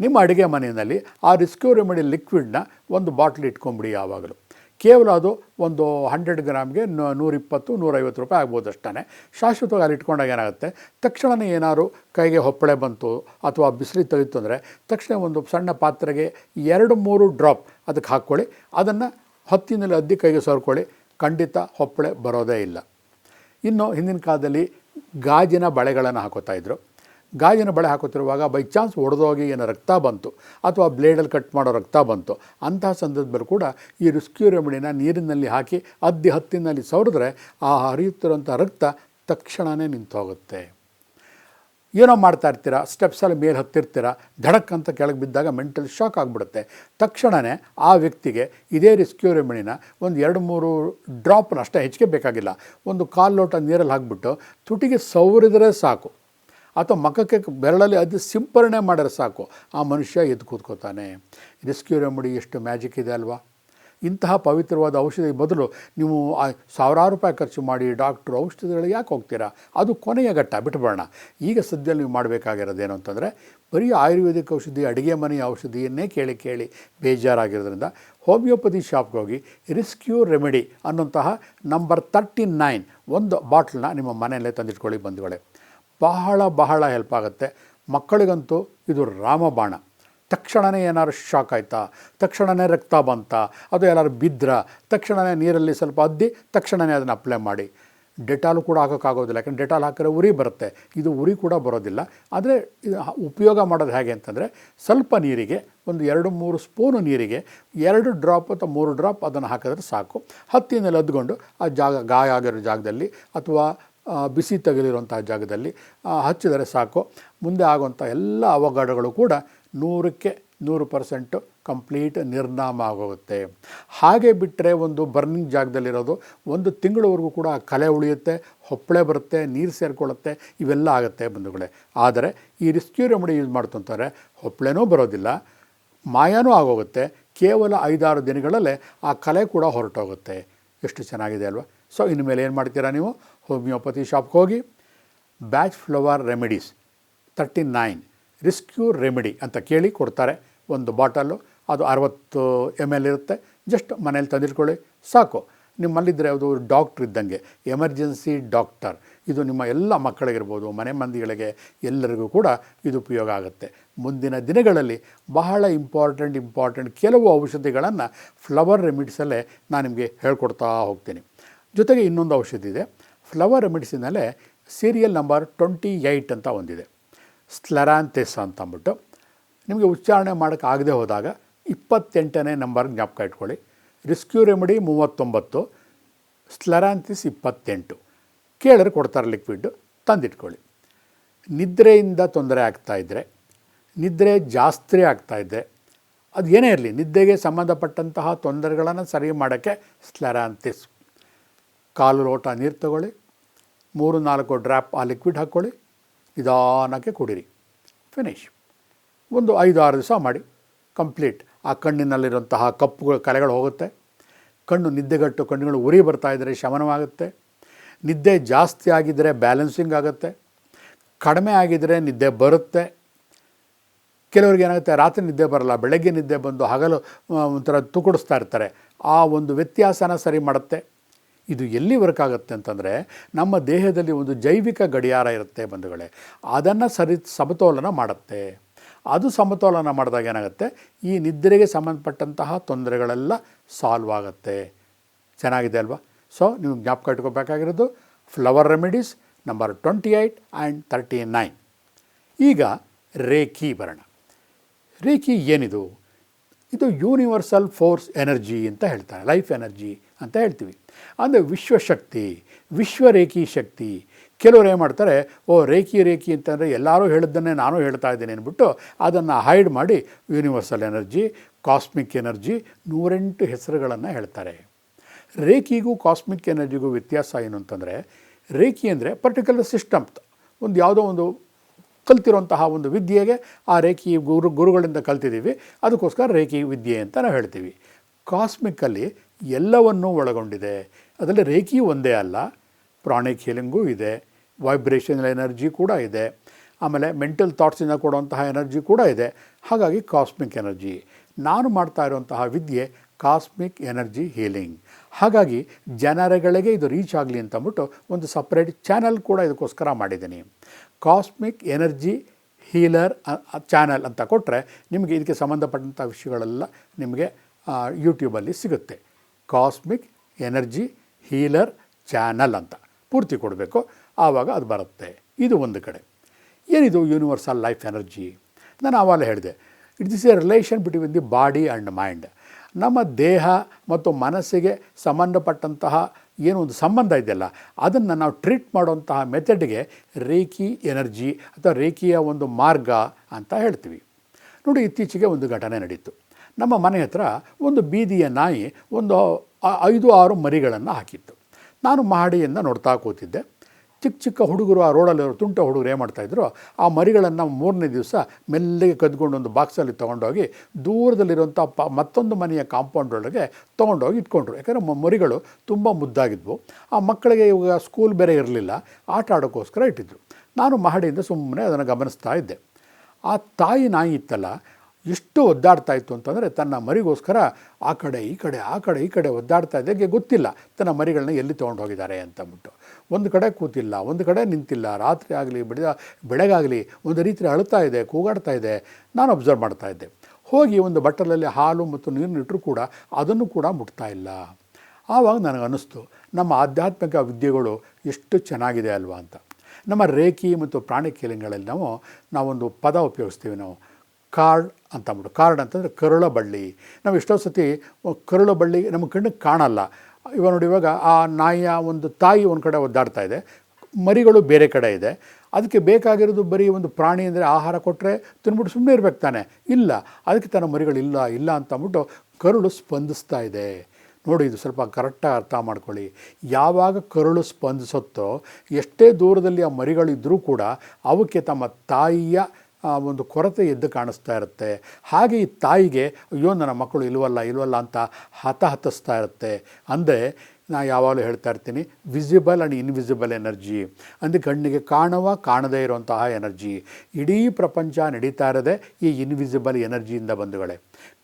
ನಿಮ್ಮ ಅಡುಗೆ ಮನೆಯಲ್ಲಿ ಆ ರೆಸ್ಕ್ಯೂ ರೆಮಿಡಿ ಲಿಕ್ವಿಡ್ನ ಒಂದು ಬಾಟ್ಲ್ ಇಟ್ಕೊಂಬಿಡಿ ಯಾವಾಗಲೂ. ಕೇವಲ ಅದು ಒಂದು ಹಂಡ್ರೆಡ್ ಗ್ರಾಮ್ಗೆ ನೂರಿಪ್ಪತ್ತು, ನೂರೈವತ್ತು ರೂಪಾಯಿ ಆಗ್ಬೋದು ಅಷ್ಟೇ ಶಾಶ್ವತವಾಗಿ ಅಲ್ಲಿ ಇಟ್ಕೊಂಡಾಗ ಏನಾಗುತ್ತೆ? ತಕ್ಷಣವೇ ಏನಾದ್ರು ಕೈಗೆ ಹೊಪ್ಪಳೆ ಬಂತು ಅಥವಾ ಬಿಸಿಲಿ ತೆಗಿತು ಅಂದರೆ ತಕ್ಷಣ ಒಂದು ಸಣ್ಣ ಪಾತ್ರೆಗೆ ಎರಡು, ಮೂರು ಡ್ರಾಪ್ ಅದಕ್ಕೆ ಹಾಕ್ಕೊಳ್ಳಿ. ಅದನ್ನು ಹತ್ತಿನಲ್ಲಿ ಅದ್ದಿ ಕೈಗೆ ಸೋರ್ಕೊಳ್ಳಿ. ಖಂಡಿತ ಹೊಪ್ಪಳೆ ಬರೋದೇ ಇಲ್ಲ. ಇನ್ನು ಹಿಂದಿನ ಕಾಲದಲ್ಲಿ ಗಾಜಿನ ಬಳೆಗಳನ್ನು ಹಾಕೋತಾ ಇದ್ದರು ಗಾಜಿನ ಬಳೆ ಹಾಕುತ್ತಿರುವಾಗ ಬೈ ಚಾನ್ಸ್ ಒಡೆದೋಗಿ ಏನೋ ರಕ್ತ ಬಂತು, ಅಥವಾ ಬ್ಲೇಡಲ್ಲಿ ಕಟ್ ಮಾಡೋ ರಕ್ತ ಬಂತು. ಅಂತಹ ಸಂದರ್ಭದಲ್ಲಿ ಕೂಡ ಈ ರಿಸ್ಕ್ಯೂ ರೆಮಿಡಿನ ನೀರಿನಲ್ಲಿ ಹಾಕಿ ಅದ್ದಿ ಹತ್ತಿನಲ್ಲಿ ಸವರಿದ್ರೆ ಆ ಹರಿಯುತ್ತಿರುವಂಥ ರಕ್ತ ತಕ್ಷಣವೇ ನಿಂತು ಹೋಗುತ್ತೆ ಏನೋ ಮಾಡ್ತಾ ಇರ್ತೀರಾ ಸ್ಟೆಪ್ಸಲ್ಲಿ ಮೇಲೆ ಹತ್ತಿರ್ತೀರಾ, ಧಡಕ್ ಅಂತ ಕೆಳಗೆ ಬಿದ್ದಾಗ ಮೆಂಟಲ್ ಶಾಕ್ ಆಗಿಬಿಡುತ್ತೆ. ತಕ್ಷಣವೇ ಆ ವ್ಯಕ್ತಿಗೆ ಇದೇ ರಿಸ್ಕ್ಯೂ ರೆಮಿಡಿನ ಒಂದು ಎರಡು ಮೂರು ಡ್ರಾಪ್ನ ಅಷ್ಟೇ ಹೆಚ್ಚಿಗೆ ಬೇಕಾಗಿಲ್ಲ. ಒಂದು ಕಾಲು ಲೋಟ ನೀರಲ್ಲಿ ಹಾಕ್ಬಿಟ್ಟು ತುಟಿಗೆ ಸವರಿದ್ರೆ ಸಾಕು. ಅಥವಾ ಮಖಕ್ಕೆ ಬೆರಳಲ್ಲಿ ಅದು ಸಿಂಪರಣೆ ಮಾಡಿದ್ರೆ ಸಾಕು. ಆ ಮನುಷ್ಯ ಎದ್ದು ಕೂತ್ಕೋತಾನೆ. ರಿಸ್ಕ್ಯೂ ರೆಮಿಡಿ ಎಷ್ಟು ಮ್ಯಾಜಿಕ್ ಇದೆ ಅಲ್ವಾ? ಇಂತಹ ಪವಿತ್ರವಾದ ಔಷಧಿ ಬದಲು ನೀವು ಸಾವಿರಾರು ರೂಪಾಯಿ ಖರ್ಚು ಮಾಡಿ ಡಾಕ್ಟ್ರು ಔಷಧಿಗಳಿಗೆ ಯಾಕೆ ಹೋಗ್ತೀರಾ? ಅದು ಕೊನೆಯ ಘಟ್ಟ ಬಿಟ್ಬಿಡೋಣ ಈಗ ಸದ್ಯದಲ್ಲಿ ನೀವು ಮಾಡಬೇಕಾಗಿರೋದೇನು ಅಂತಂದರೆ, ಬರೀ ಆಯುರ್ವೇದಿಕ್ ಔಷಧಿ, ಅಡುಗೆ ಮನೆಯ ಔಷಧಿಯನ್ನೇ ಕೇಳಿ ಕೇಳಿ ಬೇಜಾರಾಗಿರೋದ್ರಿಂದ ಹೋಮಿಯೋಪತಿ ಶಾಪ್ಗೆ ಹೋಗಿ ರಿಸ್ಕ್ಯೂ ರೆಮಿಡಿ ಅನ್ನುವಂತಹ ನಂಬರ್ ತರ್ಟಿ ನೈನ್ ಒಂದು ಬಾಟ್ಲನ್ನ ನಿಮ್ಮ ಮನೆಯಲ್ಲೇ ತಂದಿಟ್ಕೊಳ್ಳಿ ಬಂಧುಗಳೇ. ಬಹಳ ಬಹಳ ಹೆಲ್ಪ್ ಆಗುತ್ತೆ. ಮಕ್ಕಳಿಗಂತೂ ಇದು ರಾಮಬಾಣ. ತಕ್ಷಣವೇ ಏನಾದ್ರು ಶಾಕ್ ಆಯಿತಾ? ತಕ್ಷಣವೇ ರಕ್ತ ಬಂತ? ಅದು ಏನಾದ್ರು ಬಿದ್ದ್ರ ತಕ್ಷಣವೇ ನೀರಲ್ಲಿ ಸ್ವಲ್ಪ ಅದ್ದಿ ತಕ್ಷಣವೇ ಅದನ್ನು ಅಪ್ಲೈ ಮಾಡಿ. ಡೆಟಾಲು ಕೂಡ ಹಾಕೋಕ್ಕಾಗೋದಿಲ್ಲ, ಯಾಕಂದ್ರೆ ಡೆಟಾಲ್ ಹಾಕಿದ್ರೆ ಉರಿ ಬರುತ್ತೆ. ಇದು ಉರಿ ಕೂಡ ಬರೋದಿಲ್ಲ. ಆದರೆ ಇದು ಉಪಯೋಗ ಮಾಡೋದು ಹೇಗೆ ಅಂತಂದರೆ ಸ್ವಲ್ಪ ನೀರಿಗೆ, ಒಂದು ಎರಡು ಮೂರು ಸ್ಪೂನು ನೀರಿಗೆ, ಎರಡು ಡ್ರಾಪ್ ಅಥವಾ ಮೂರು ಡ್ರಾಪ್ ಅದನ್ನು ಹಾಕಿದ್ರೆ ಸಾಕು. ಹತ್ತಿನಲ್ಲಿ ಅದ್ಕೊಂಡು ಆ ಜಾಗ, ಗಾಯ ಆಗಿರೋ ಜಾಗದಲ್ಲಿ ಅಥವಾ ಬಿಸಿ ತಗಲಿರುವಂಥ ಜಾಗದಲ್ಲಿ ಹಚ್ಚಿದರೆ ಸಾಕು. ಮುಂದೆ ಆಗುವಂಥ ಎಲ್ಲ ಅವಘಡಗಳು ಕೂಡ ನೂರಕ್ಕೆ ನೂರು ಪರ್ಸೆಂಟು ಕಂಪ್ಲೀಟ್ ನಿರ್ನಾಮ ಆಗೋಗುತ್ತೆ. ಹಾಗೆ ಬಿಟ್ಟರೆ ಒಂದು ಬರ್ನಿಂಗ್ ಜಾಗದಲ್ಲಿರೋದು ಒಂದು ತಿಂಗಳವರೆಗೂ ಕೂಡ ಕಲೆ ಉಳಿಯುತ್ತೆ ಹೊಪ್ಪಳೆ ಬರುತ್ತೆ, ನೀರು ಸೇರಿಕೊಳ್ಳುತ್ತೆ, ಇವೆಲ್ಲ ಆಗುತ್ತೆ ಬಂಧುಗಳೇ. ಆದರೆ ಈ ರಿಸ್ಕ್ಯೂ ರೆಮಿಡಿ ಯೂಸ್ ಮಾಡ್ತಂತಾರೆ ಹೊಪ್ಪಳೆನೂ ಬರೋದಿಲ್ಲ, ಮಾಯಾನೂ ಆಗೋಗುತ್ತೆ. ಕೇವಲ ಐದಾರು ದಿನಗಳಲ್ಲೇ ಆ ಕಲೆ ಕೂಡ ಹೊರಟೋಗುತ್ತೆ. ಎಷ್ಟು ಚೆನ್ನಾಗಿದೆ ಅಲ್ವಾ? ಸೊ ಇನ್ನು ಮೇಲೆ ಏನು ಮಾಡ್ತೀರಾ ನೀವು? ಹೋಮಿಯೋಪತಿ ಶಾಪ್ಗೆ ಹೋಗಿ Bach flower remedies thirty nine. Rescue remedy ಅಂತ ಕೇಳಿ ಕೊಡ್ತಾರೆ ಒಂದು ಬಾಟಲು ಅದು ಅರವತ್ತು ಎಂ ಎಲ್ ಇರುತ್ತೆ. ಜಸ್ಟ್ ಮನೇಲಿ ತಂದಿಟ್ಕೊಳ್ಳಿ, ಸಾಕು. ನಿಮ್ಮಲ್ಲಿದ್ದರೆ ಅದು ಡಾಕ್ಟ್ರ್ ಇದ್ದಂಗೆ, ಎಮರ್ಜೆನ್ಸಿ ಡಾಕ್ಟರ್. ಇದು ನಿಮ್ಮ ಎಲ್ಲ ಮಕ್ಕಳಿಗಿರ್ಬೋದು, ಮನೆ ಮಂದಿಗಳಿಗೆ ಎಲ್ಲರಿಗೂ ಕೂಡ ಇದು ಉಪಯೋಗ ಆಗುತ್ತೆ. ಮುಂದಿನ ದಿನಗಳಲ್ಲಿ ಬಹಳ ಇಂಪಾರ್ಟೆಂಟ್ ಇಂಪಾರ್ಟೆಂಟ್ ಕೆಲವು ಔಷಧಿಗಳನ್ನು ಫ್ಲವರ್ ರೆಮಿಡ್ಸಲ್ಲೇ ನಾನು ನಿಮಗೆ ಹೇಳ್ಕೊಡ್ತಾ ಹೋಗ್ತೀನಿ. ಜೊತೆಗೆ ಇನ್ನೊಂದು ಔಷಧಿ ಇದೆ. ಫ್ಲವರ್ ರೆಮಿಡ್ಸಿನಲ್ಲೇ ಸೀರಿಯಲ್ ನಂಬರ್ ಟ್ವೆಂಟಿ ಏಯ್ಟ್ ಅಂತ ಒಂದಿದೆ. ಸ್ಲರಾಂತೆಸ್ ಅಂತ ಅಂದ್ಬಿಟ್ಟು ನಿಮಗೆ ಉಚ್ಚಾರಣೆ ಮಾಡೋಕ್ಕೆ ಆಗದೆ ಹೋದಾಗ ಇಪ್ಪತ್ತೆಂಟನೇ ನಂಬರ್ ಜ್ಞಾಪಕ ಇಟ್ಕೊಳ್ಳಿ. ರಿಸ್ಕ್ಯೂ ರೆಮಿಡಿ ಮೂವತ್ತೊಂಬತ್ತು, ಸ್ಲರಾಂತಿಸ್ ಇಪ್ಪತ್ತೆಂಟು. ಕೇಳಿದ್ರೆ ಕೊಡ್ತಾರೆ ಲಿಕ್ವಿಡ್, ತಂದಿಟ್ಕೊಳ್ಳಿ. ನಿದ್ರೆಯಿಂದ ತೊಂದರೆ ಆಗ್ತಾಯಿದ್ರೆ ನಿದ್ರೆ ಜಾಸ್ತಿ ಆಗ್ತಾಯಿದ್ರೆ ಅದು ಏನೇ ಇರಲಿ, ನಿದ್ದೆಗೆ ಸಂಬಂಧಪಟ್ಟಂತಹ ತೊಂದರೆಗಳನ್ನು ಸರಿ ಮಾಡೋಕ್ಕೆ ಸ್ಲರಾಂತಿಸ್. ಕಾಲು ಲೋಟ ನೀರು ತಗೊಳ್ಳಿ, ಮೂರು ನಾಲ್ಕು ಡ್ರಾಪ್ ಆ ಲಿಕ್ವಿಡ್ ಹಾಕ್ಕೊಳ್ಳಿ ನಿಧಾನಕ್ಕೆ ಕುಡಿರಿ. ಫಿನಿಶ್ ಒಂದು ಐದು ಆರು ದಿವಸ ಮಾಡಿ. ಕಂಪ್ಲೀಟ್ ಆ ಕಣ್ಣಿನಲ್ಲಿರುವಂತಹ ಕಪ್ಪುಗಳು ಕಲೆಗಳು ಹೋಗುತ್ತೆ. ಕಣ್ಣು ನಿದ್ದೆಗಟ್ಟು ಕಣ್ಣುಗಳು ಉರಿ ಬರ್ತಾ ಇದ್ದರೆ ಶಮನವಾಗುತ್ತೆ. ನಿದ್ದೆ ಜಾಸ್ತಿ ಆಗಿದ್ದರೆ ಬ್ಯಾಲೆನ್ಸಿಂಗ್ ಆಗುತ್ತೆ. ಕಡಿಮೆ ಆಗಿದ್ದರೆ ನಿದ್ದೆ ಬರುತ್ತೆ. ಕೆಲವರಿಗೆ ಏನಾಗುತ್ತೆ, ರಾತ್ರಿ ನಿದ್ದೆ ಬರಲ್ಲ. ಬೆಳಗ್ಗೆ ನಿದ್ದೆ ಬಂದು ಹಗಲು ಒಂಥರ ತುಕುಡಿಸ್ತಾ ಇರ್ತಾರೆ. ಆ ಒಂದು ವ್ಯತ್ಯಾಸನ ಸರಿ ಮಾಡುತ್ತೆ. ಇದು ಎಲ್ಲಿ ವರ್ಕ್ ಆಗುತ್ತೆ ಅಂತಂದರೆ ನಮ್ಮ ದೇಹದಲ್ಲಿ ಒಂದು ಜೈವಿಕ ಗಡಿಯಾರ ಇರುತ್ತೆ ಬಂಧುಗಳೇ. ಅದನ್ನು ಸರಿ ಸಮತೋಲನ ಮಾಡುತ್ತೆ. ಅದು ಸಮತೋಲನ ಮಾಡಿದಾಗ ಏನಾಗುತ್ತೆ? ಈ ನಿದ್ರೆಗೆ ಸಂಬಂಧಪಟ್ಟಂತಹ ತೊಂದರೆಗಳೆಲ್ಲ ಸಾಲ್ವ್ ಆಗುತ್ತೆ. ಚೆನ್ನಾಗಿದೆ ಅಲ್ವಾ? ಸೊ ನೀವು ಜ್ಞಾಪಕ ಇಟ್ಕೋಬೇಕಾಗಿರೋದು flower remedies number twenty eight and thirty nine ಈಗ ರೇಖಿ ಬರೋಣ ರೇಖಿ ಏನಿದು? ಇದು ಯೂನಿವರ್ಸಲ್ ಫೋರ್ಸ್ ಎನರ್ಜಿ ಅಂತ ಹೇಳ್ತಾರೆ. ಲೈಫ್ ಎನರ್ಜಿ ಅಂತ ಹೇಳ್ತೀವಿ. ಅಂದರೆ ವಿಶ್ವಶಕ್ತಿ, ವಿಶ್ವರೇಖಿ ಶಕ್ತಿ. ಕೆಲವರು ಏನು ಮಾಡ್ತಾರೆ, ಓ ರೇಖಿ ರೇಖಿ ಅಂತಂದರೆ ಎಲ್ಲರೂ ಹೇಳಿದ್ದನ್ನೇ ನಾನು ಹೇಳ್ತಾ ಇದ್ದೀನಿ ಅಂದ್ಬಿಟ್ಟು ಅದನ್ನು ಹೈಡ್ ಮಾಡಿ ಯೂನಿವರ್ಸಲ್ ಎನರ್ಜಿ ಕಾಸ್ಮಿಕ್ ಎನರ್ಜಿ ನೂರೆಂಟು ಹೆಸರುಗಳನ್ನು ಹೇಳ್ತಾರೆ. ರೇಖಿಗೂ ಕಾಸ್ಮಿಕ್ ಎನರ್ಜಿಗೂ ವ್ಯತ್ಯಾಸ ಏನು ಅಂತಂದರೆ, ರೇಖಿ ಅಂದರೆ ಪರ್ಟಿಕ್ಯುಲರ್ ಸಿಸ್ಟಮ್ ಒಂದು ಯಾವುದೋ ಒಂದು ಕಲ್ತಿರುವಂತಹ ಒಂದು ವಿದ್ಯೆಗೆ ಆ ರೇಖಿ ಗುರು, ಗುರುಗಳಿಂದ ಕಲ್ತಿದ್ದೀವಿ. ಅದಕ್ಕೋಸ್ಕರ ರೇಖಿ ವಿದ್ಯೆ ಅಂತ ನಾವು ಹೇಳ್ತೀವಿ. ಕಾಸ್ಮಿಕ್ಕಲ್ಲಿ ಎಲ್ಲವನ್ನೂ ಒಳಗೊಂಡಿದೆ. ಅದರಲ್ಲಿ ರೇಖಿ ಒಂದೇ ಅಲ್ಲ, ಪ್ರಾಣಿಕ್ ಹೀಲಿಂಗೂ ಇದೆ ವೈಬ್ರೇಷನಲ್ ಎನರ್ಜಿ ಕೂಡ ಇದೆ, ಆಮೇಲೆ ಮೆಂಟಲ್ ಥಾಟ್ಸಿಂದ ಕೊಡುವಂತಹ ಎನರ್ಜಿ ಕೂಡ ಇದೆ. ಹಾಗಾಗಿ ಕಾಸ್ಮಿಕ್ ಎನರ್ಜಿ. ನಾನು ಮಾಡ್ತಾ ಇರುವಂತಹ ವಿದ್ಯೆ ಕಾಸ್ಮಿಕ್ ಎನರ್ಜಿ ಹೀಲಿಂಗ್. ಹಾಗಾಗಿ ಜನರಗಳಿಗೆ ಇದು ರೀಚ್ ಆಗಲಿ ಅಂತ ಅಂದ್ಬಿಟ್ಟು ಒಂದು ಸಪ್ರೇಟ್ ಚಾನಲ್ ಕೂಡ ಇದಕ್ಕೋಸ್ಕರ ಮಾಡಿದ್ದೀನಿ. ಕಾಸ್ಮಿಕ್ ಎನರ್ಜಿ ಹೀಲರ್ ಚಾನಲ್ ಅಂತ ಕೊಟ್ಟರೆ ನಿಮಗೆ ಇದಕ್ಕೆ ಸಂಬಂಧಪಟ್ಟಂಥ ವಿಷಯಗಳೆಲ್ಲ ನಿಮಗೆ ಯೂಟ್ಯೂಬಲ್ಲಿ ಸಿಗುತ್ತೆ. ಕಾಸ್ಮಿಕ್ ಎನರ್ಜಿ ಹೀಲರ್ ಚಾನಲ್ ಅಂತ. ಪೂರ್ತಿ ಕೊಡಬೇಕು. ಆವಾಗ ಅದು ಬರುತ್ತೆ. ಇದು ಒಂದು ಕಡೆ. ಏನಿದು ಯೂನಿವರ್ಸಲ್ ಲೈಫ್ ಎನರ್ಜಿ ನಾನು ಆವಾಗಲೇ ಹೇಳಿದೆ. It is a relation between the body and mind ನಮ್ಮ ದೇಹ ಮತ್ತು ಮನಸ್ಸಿಗೆ ಸಂಬಂಧಪಟ್ಟಂತಹ ಏನು ಒಂದು ಸಂಬಂಧ ಇದೆಯಲ್ಲ, ಅದನ್ನು ನಾವು ಟ್ರೀಟ್ ಮಾಡುವಂತಹ ಮೆಥಡ್ಗೆ ರೇಖಿ ಎನರ್ಜಿ ಅಥವಾ ರೇಖಿಯ ಒಂದು ಮಾರ್ಗ ಅಂತ ಹೇಳ್ತೀವಿ. ನೋಡಿ, ಇತ್ತೀಚೆಗೆ ಒಂದು ಘಟನೆ ನಡೀತು. ನಮ್ಮ ಮನೆ ಹತ್ರ ಒಂದು ಬೀದಿಯ ನಾಯಿ ಒಂದು ಐದು ಆರು ಮರಿಗಳನ್ನು ಹಾಕಿತ್ತು. ನಾನು ಮಹಡಿಯಿಂದ ನೋಡ್ತಾ ಕೂತಿದ್ದೆ. ಚಿಕ್ಕ ಚಿಕ್ಕ ಹುಡುಗರು ಆ ರೋಡಲ್ಲಿರೋ ತುಂಟ ಹುಡುಗರು ಏನು ಮಾಡ್ತಾಯಿದ್ರು ಆ ಮರಿಗಳನ್ನು ಮೂರನೇ ದಿವಸ ಮೆಲ್ಲಗೆ ಕದ್ಕೊಂಡು ಒಂದು ಬಾಕ್ಸಲ್ಲಿ ತೊಗೊಂಡೋಗಿ ದೂರದಲ್ಲಿರುವಂಥ ಪ ಮತ್ತೊಂದು ಮನೆಯ ಕಾಂಪೌಂಡ್ ಒಳಗೆ ತೊಗೊಂಡೋಗಿ ಇಟ್ಕೊಂಡ್ರು. ಯಾಕಂದರೆ ಮರಿಗಳು ತುಂಬ ಮುದ್ದಾಗಿದ್ವು. ಆ ಮಕ್ಕಳಿಗೆ ಇವಾಗ ಸ್ಕೂಲ್ ಬೇರೆ ಇರಲಿಲ್ಲ. ಆಟ ಆಡೋಕ್ಕೋಸ್ಕರ ಇಟ್ಟಿದ್ರು. ನಾನು ಮಹಡಿಯಿಂದ ಸುಮ್ಮನೆ ಅದನ್ನು ಗಮನಿಸ್ತಾ ಇದ್ದೆ. ಆ ತಾಯಿ ನಾಯಿ ಇತ್ತಲ್ಲ ಎಷ್ಟು ಒದ್ದಾಡ್ತಾ ಇತ್ತು ಅಂತಂದರೆ ತನ್ನ ಮರಿಗೋಸ್ಕರ ಆ ಕಡೆ, ಈ ಕಡೆ, ಆ ಕಡೆ, ಈ ಕಡೆ ಒದ್ದಾಡ್ತಾ ಇದ್ದಕ್ಕೆ ಗೊತ್ತಿಲ್ಲ. ತನ್ನ ಮರಿಗಳನ್ನ ಎಲ್ಲಿ ತೊಗೊಂಡು ಹೋಗಿದ್ದಾರೆ ಅಂತಂದ್ಬಿಟ್ಟು ಒಂದು ಕಡೆ ಕೂತಿಲ್ಲ, ಒಂದು ಕಡೆ ನಿಂತಿಲ್ಲ, ರಾತ್ರಿ ಆಗಲಿ, ಬೆಳೆದ, ಬೆಳಗಾಗಲಿ ಒಂದು ರೀತಿ ಅಳ್ತಾ ಇದೆ, ಕೂಗಾಡ್ತಾ ಇದೆ. ನಾನು ಅಬ್ಸರ್ವ್ ಮಾಡ್ತಾ ಇದ್ದೆ. ಹೋಗಿ ಒಂದು ಬಟ್ಟಲಲ್ಲಿ ಹಾಲು ಮತ್ತು ನೀರನ್ನು ಇಟ್ಟರೂ ಕೂಡ ಅದನ್ನು ಕೂಡ ಮುಟ್ತಾ ಇಲ್ಲ. ಆವಾಗ ನನಗೆ ಅನ್ನಿಸ್ತು ನಮ್ಮ ಆಧ್ಯಾತ್ಮಿಕ ವಿದ್ಯೆಗಳು ಎಷ್ಟು ಚೆನ್ನಾಗಿದೆ ಅಲ್ವಾ ಅಂತ. ನಮ್ಮ ರೇಖಿ ಮತ್ತು ಪ್ರಾಣಿ ಕೀಲಿಂಗಳಲ್ಲಿ ನಾವು, ನಾವೊಂದು ಪದ ಉಪಯೋಗಿಸ್ತೀವಿ ನಾವು. ಕಾರ್ಡ್ ಅಂತ ಅಂದ್ಬಿಟ್ಟು ಕಾರ್ಡ್ ಅಂತಂದರೆ ಕರುಳ ಬಳ್ಳಿ. ನಾವು ಎಷ್ಟೋ ಸತಿ ಕರುಳ ಬಳ್ಳಿ ನಮ್ಮ ಕಣ್ಣಿಗೆ ಕಾಣಲ್ಲ. ಇವಾಗ ನೋಡಿ, ಇವಾಗ ಆ ನಾಯಿಯ ಒಂದು ತಾಯಿ ಒಂದು ಕಡೆ ಒದ್ದಾಡ್ತಾ ಇದೆ. ಮರಿಗಳು ಬೇರೆ ಕಡೆ ಇದೆ. ಅದಕ್ಕೆ ಬೇಕಾಗಿರೋದು ಬರೀ ಒಂದು ಪ್ರಾಣಿ ಅಂದರೆ ಆಹಾರ ಕೊಟ್ಟರೆ ತಿನ್ಬಿಟ್ಟು ಸುಮ್ಮನೆ ಇರ್ಬೇಕು ತಾನೆ. ಇಲ್ಲ, ಅದಕ್ಕೆ ತನ್ನ ಮರಿಗಳು ಇಲ್ಲ ಇಲ್ಲ ಅಂತ ಅಂದ್ಬಿಟ್ಟು ಕರುಳು ಸ್ಪಂದಿಸ್ತಾ ಇದೆ. ನೋಡಿ, ಇದು ಸ್ವಲ್ಪ ಕರೆಕ್ಟಾಗಿ ಅರ್ಥ ಮಾಡ್ಕೊಳ್ಳಿ. ಯಾವಾಗ ಕರುಳು ಸ್ಪಂದಿಸುತ್ತೋ, ಎಷ್ಟೇ ದೂರದಲ್ಲಿ ಆ ಮರಿಗಳಿದ್ದರೂ ಕೂಡ ಅವಕ್ಕೆ ತಮ್ಮ ತಾಯಿಯ ಆ, ಒಂದು ಕೊರತೆ ಎದ್ದು ಕಾಣಿಸ್ತಾ ಇರುತ್ತೆ. ಹಾಗೆ ಈ ತಾಯಿಗೆ ಅಯ್ಯೋ ನನ್ನ ಮಕ್ಕಳು ಇಲ್ವಲ್ಲ ಇಲ್ವಲ್ಲ ಅಂತ ಹತಹತಿಸ್ತಾ ಇರುತ್ತೆ. ಅಂದರೆ ನಾ ಯಾವಾಗಲೂ ಹೇಳ್ತಾ ಇರ್ತೀನಿ ವಿಸಿಬಲ್ ಆ್ಯಂಡ್ ಇನ್ವಿಸಿಬಲ್ ಎನರ್ಜಿ ಅಂದರೆ ಕಣ್ಣಿಗೆ ಕಾಣುವ ಕಾಣದೇ ಇರುವಂತಹ ಎನರ್ಜಿ ಇಡೀ ಪ್ರಪಂಚ ನಡೀತಾ ಇರೋದೇ ಈ ಇನ್ವಿಸಿಬಲ್ ಎನರ್ಜಿಯಿಂದ ಬಂಧುಗಳೇ.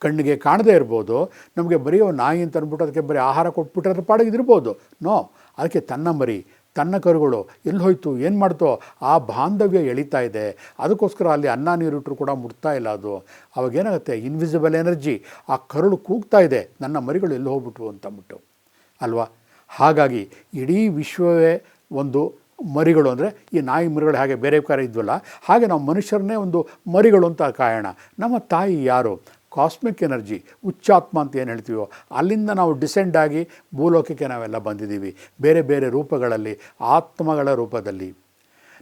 ಕಣ್ಣಿಗೆ ಕಾಣದೇ ಇರ್ಬೋದು ನಮಗೆ ಬರೀ ನಾಯಿ ಅಂತ ಅಂದ್ಬಿಟ್ಟು ಅದಕ್ಕೆ ಬರೀ ಆಹಾರ ಕೊಟ್ಬಿಟ್ರೆ ಅದ್ರ ಪಾಡಿಗೆ ಇದಿರ್ಬೋದು ನೋ ಅದಕ್ಕೆ ತನ್ನ ಮರಿ. ತನ್ನ ಕರುಗಳು ಎಲ್ಲಿ ಹೋಯ್ತು, ಏನು ಮಾಡ್ತೋ, ಆ ಬಾಂಧವ್ಯ ಎಳಿತಾ ಇದೆ. ಅದಕ್ಕೋಸ್ಕರ ಅಲ್ಲಿ ಅನ್ನ ನೀರಿಟ್ಟರು ಕೂಡ ಮುಟ್ತಾ ಇಲ್ಲ ಅದು. ಅವಾಗೇನಾಗುತ್ತೆ ಇನ್ವಿಸಿಬಲ್ ಎನರ್ಜಿ ಆ ಕರುಳು ಕೂಗ್ತಾ ಇದೆ. ನನ್ನ ಮರಿಗಳು ಎಲ್ಲಿ ಹೋಗ್ಬಿಟ್ವು ಅಂತಂದ್ಬಿಟ್ಟು ಅಲ್ವಾ? ಹಾಗಾಗಿ ಇಡೀ ವಿಶ್ವವೇ ಒಂದು ಮರಿಗಳು ಅಂದರೆ, ಈ ನಾಯಿ ಮರಿಗಳು ಹಾಗೆ ಬೇರೆ ಕಾರ್ಯ ಇದ್ವಲ್ಲ, ಹಾಗೆ ನಾವು ಮನುಷ್ಯರನ್ನೇ ಒಂದು ಮರಿಗಳು ಅಂತ ಕಾಯೋಣ ನಮ್ಮ ತಾಯಿ ಯಾರು? ಕಾಸ್ಮಿಕ್ ಎನರ್ಜಿ ಉಚ್ಚಾತ್ಮ ಅಂತ ಏನು ಹೇಳ್ತೀವೋ, ಅಲ್ಲಿಂದ ನಾವು ಡಿಸೆಂಡ್ ಆಗಿ ಭೂಲೋಕಕ್ಕೆ ನಾವೆಲ್ಲ ಬಂದಿದ್ದೀವಿ. ಬೇರೆ ಬೇರೆ ರೂಪಗಳಲ್ಲಿ, ಆತ್ಮಗಳ ರೂಪದಲ್ಲಿ.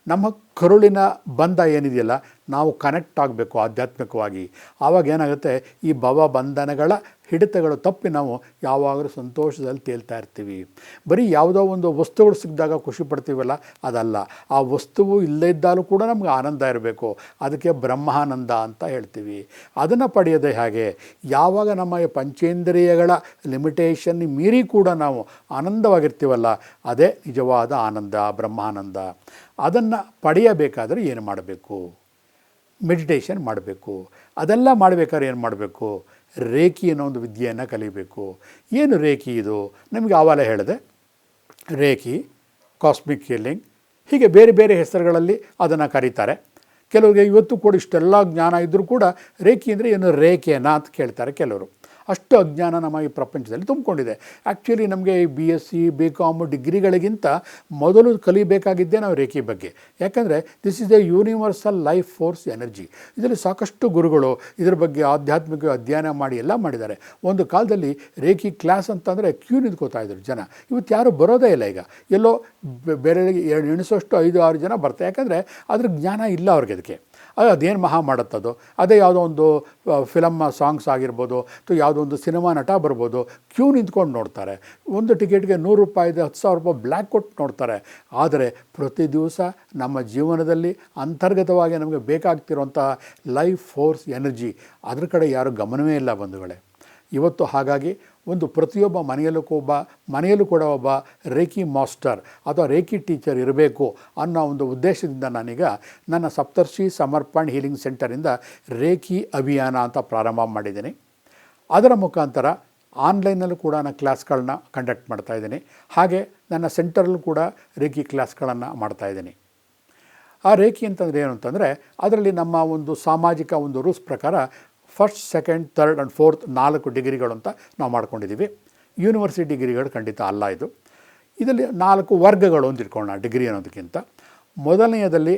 ನಮ್ಮ ಕರುಳಿನ ಬಂಧ ಏನಿದೆಯಲ್ಲ, ನಾವು ಕನೆಕ್ಟ್ ಆಗಬೇಕು ಆಧ್ಯಾತ್ಮಿಕವಾಗಿ. ಆವಾಗ ಏನಾಗುತ್ತೆ, ಈ ಭವ ಬಂಧನಗಳ ಹಿಡಿತಗಳು ತಪ್ಪಿ ನಾವು ಯಾವಾಗಲೂ ಸಂತೋಷದಲ್ಲಿ ತೇಲ್ತಾ ಇರ್ತೀವಿ. ಬರೀ ಯಾವುದೋ ಒಂದು ವಸ್ತುಗಳು ಸಿಕ್ಕಿದಾಗ ಖುಷಿ ಪಡ್ತೀವಲ್ಲ? ಅದಲ್ಲ. ಆ ವಸ್ತುವು ಇಲ್ಲೇ ಇದ್ದಾಲೂ ಕೂಡ ನಮ್ಗೆ ಆನಂದ ಇರಬೇಕು. ಅದಕ್ಕೆ ಬ್ರಹ್ಮಾನಂದ ಅಂತ ಹೇಳ್ತೀವಿ. ಅದನ್ನು ಪಡೆಯೋದೇ ಹಾಗೆ ಯಾವಾಗ ನಮ್ಮ ಪಂಚೇಂದ್ರಿಯಗಳ ಲಿಮಿಟೇಷನ್ ಮೀರಿ ಕೂಡ ನಾವು ಆನಂದವಾಗಿರ್ತೀವಲ್ಲ, ಅದೇ ನಿಜವಾದ ಆನಂದ, ಬ್ರಹ್ಮಾನಂದ. ಅದನ್ನು ಪಡೆಯಬೇಕಾದರೆ ಏನು ಮಾಡಬೇಕು? ಮೆಡಿಟೇಷನ್ ಮಾಡಬೇಕು. ಅದೆಲ್ಲ ಮಾಡಬೇಕಾದ್ರೆ ಏನು ಮಾಡಬೇಕು? ರೇಖಿ ಅನ್ನೋ ಒಂದು ವಿದ್ಯೆಯನ್ನು ಕಲಿಬೇಕು. ಏನು ರೇಖಿ ಇದು? ನಮಗೆ ಆವಾಲೆ ಹೇಳಿದೆ, ರೇಖಿ ಕಾಸ್ಮಿಕ್ ಹೀಲಿಂಗ್ ಹೀಗೆ ಬೇರೆ ಬೇರೆ ಹೆಸರುಗಳಲ್ಲಿ ಅದನ್ನು ಕರೀತಾರೆ. ಕೆಲವರಿಗೆ ಇವತ್ತು ಕೂಡ ಇಷ್ಟೆಲ್ಲ ಜ್ಞಾನ ಇದ್ದರೂ ಕೂಡ ರೇಖಿ ಅಂದರೆ ಏನು ರೇಖೆನಾ ಅಂತ ಕೇಳ್ತಾರೆ ಕೆಲವರು. ಅಷ್ಟು ಅಜ್ಞಾನ ನಮ್ಮ ಈ ಪ್ರಪಂಚದಲ್ಲಿ ತುಂಬಿಕೊಂಡಿದೆ. ಆ್ಯಕ್ಚುಲಿ ನಮಗೆ B S C B com ಡಿಗ್ರಿಗಳಿಗಿಂತ ಮೊದಲು ಕಲಿಬೇಕಾಗಿದ್ದೇ ನಾವು ರೇಖೆ ಬಗ್ಗೆ. ಯಾಕಂದರೆ this is a universal life force energy ಇದರಲ್ಲಿ ಸಾಕಷ್ಟು ಗುರುಗಳು ಇದರ ಬಗ್ಗೆ ಆಧ್ಯಾತ್ಮಿಕ ಅಧ್ಯಯನ ಮಾಡಿ ಎಲ್ಲ ಮಾಡಿದ್ದಾರೆ. ಒಂದು ಕಾಲದಲ್ಲಿ ರೇಖಿ ಕ್ಲಾಸ್ ಅಂತಂದರೆ ಕ್ಯೂ ನಿಂತ್ಕೋತಾ ಇದ್ರು ಜನ. ಇವತ್ತು ಯಾರು ಬರೋದೇ ಇಲ್ಲ ಈಗ. ಎಲ್ಲೋ ಬೇರೆ ಎರಡು ಎಣಿಸೋಷ್ಟು ಐದು ಆರು ಜನ ಬರ್ತಾರೆ. ಯಾಕಂದರೆ ಅದ್ರ ಜ್ಞಾನ ಇಲ್ಲ ಅವ್ರಿಗೆ ಅದಕ್ಕೆ. ಅದು ಅದೇನು ಮಹಾ ಮಾಡುತ್ತದು, ಅದೇ ಯಾವುದೋ ಒಂದು ಫಿಲಮ್ ಸಾಂಗ್ಸ್ ಆಗಿರ್ಬೋದು, ಅಥವಾ ಯಾವುದೋ ಒಂದು ಸಿನಿಮಾ ನಟ ಬರ್ಬೋದು ಕ್ಯೂ ನಿಂತ್ಕೊಂಡು ನೋಡ್ತಾರೆ. ಒಂದು ಟಿಕೆಟ್ಗೆ ನೂರು ರೂಪಾಯಿದೆ ಹತ್ತು ಸಾವಿರ ರೂಪಾಯಿ ಬ್ಲ್ಯಾಕ್ ಕೊಟ್ಟು ನೋಡ್ತಾರೆ. ಆದರೆ ಪ್ರತಿ ದಿವಸ ನಮ್ಮ ಜೀವನದಲ್ಲಿ ಅಂತರ್ಗತವಾಗಿ ನಮಗೆ ಬೇಕಾಗ್ತಿರುವಂಥ ಲೈಫ್ ಫೋರ್ಸ್ ಎನರ್ಜಿ ಅದ್ರ ಕಡೆ ಯಾರು ಗಮನವೇ ಇಲ್ಲ ಬಂಧುಗಳೇ. ಇವತ್ತು ಹಾಗಾಗಿ ಒಂದು ಪ್ರತಿಯೊಬ್ಬ ಮನೆಯಲ್ಲೂ ಒಬ್ಬ ಮನೆಯಲ್ಲೂ ಕೂಡ ಒಬ್ಬ ರೇಖಿ ಮಾಸ್ಟರ್ ಅಥವಾ ರೇಖಿ ಟೀಚರ್ ಇರಬೇಕು ಅನ್ನೋ ಒಂದು ಉದ್ದೇಶದಿಂದ ನಾನೀಗ ನನ್ನ ಸಪ್ತರ್ಷಿ ಸಮರ್ಪಣ್ ಹೀಲಿಂಗ್ ಸೆಂಟರಿಂದ ರೇಖಿ ಅಭಿಯಾನ ಅಂತ ಪ್ರಾರಂಭ ಮಾಡಿದ್ದೀನಿ. ಅದರ ಮುಖಾಂತರ ಆನ್ಲೈನಲ್ಲೂ ಕೂಡ ನಾನು ಕ್ಲಾಸ್ಗಳನ್ನ ಕಂಡಕ್ಟ್ ಮಾಡ್ತಾ ಇದ್ದೀನಿ. ಹಾಗೆ ನನ್ನ ಸೆಂಟರಲ್ಲೂ ಕೂಡ ರೇಖಿ ಕ್ಲಾಸ್ಗಳನ್ನು ಮಾಡ್ತಾಯಿದ್ದೀನಿ ಆ ರೇಖಿ ಅಂತಂದರೆ ಏನು ಅಂತಂದರೆ, ಅದರಲ್ಲಿ ನಮ್ಮ ಒಂದು ಸಾಮಾಜಿಕ ಒಂದು ರೂಲ್ಸ್ ಪ್ರಕಾರ first second third and fourth ನಾಲ್ಕು ಡಿಗ್ರಿಗಳು ಅಂತ ನಾವು ಮಾಡ್ಕೊಂಡಿದ್ದೀವಿ. ಯೂನಿವರ್ಸಿಟಿ ಡಿಗ್ರಿಗಳು ಖಂಡಿತ ಅಲ್ಲ ಇದು. ಇದರಲ್ಲಿ ನಾಲ್ಕು ವರ್ಗಗಳು ಅಂತ ಇಟ್ಕೊಳ್ಳೋಣ, ಡಿಗ್ರಿ ಅನ್ನೋದಕ್ಕಿಂತ. ಮೊದಲನೆಯದಲ್ಲಿ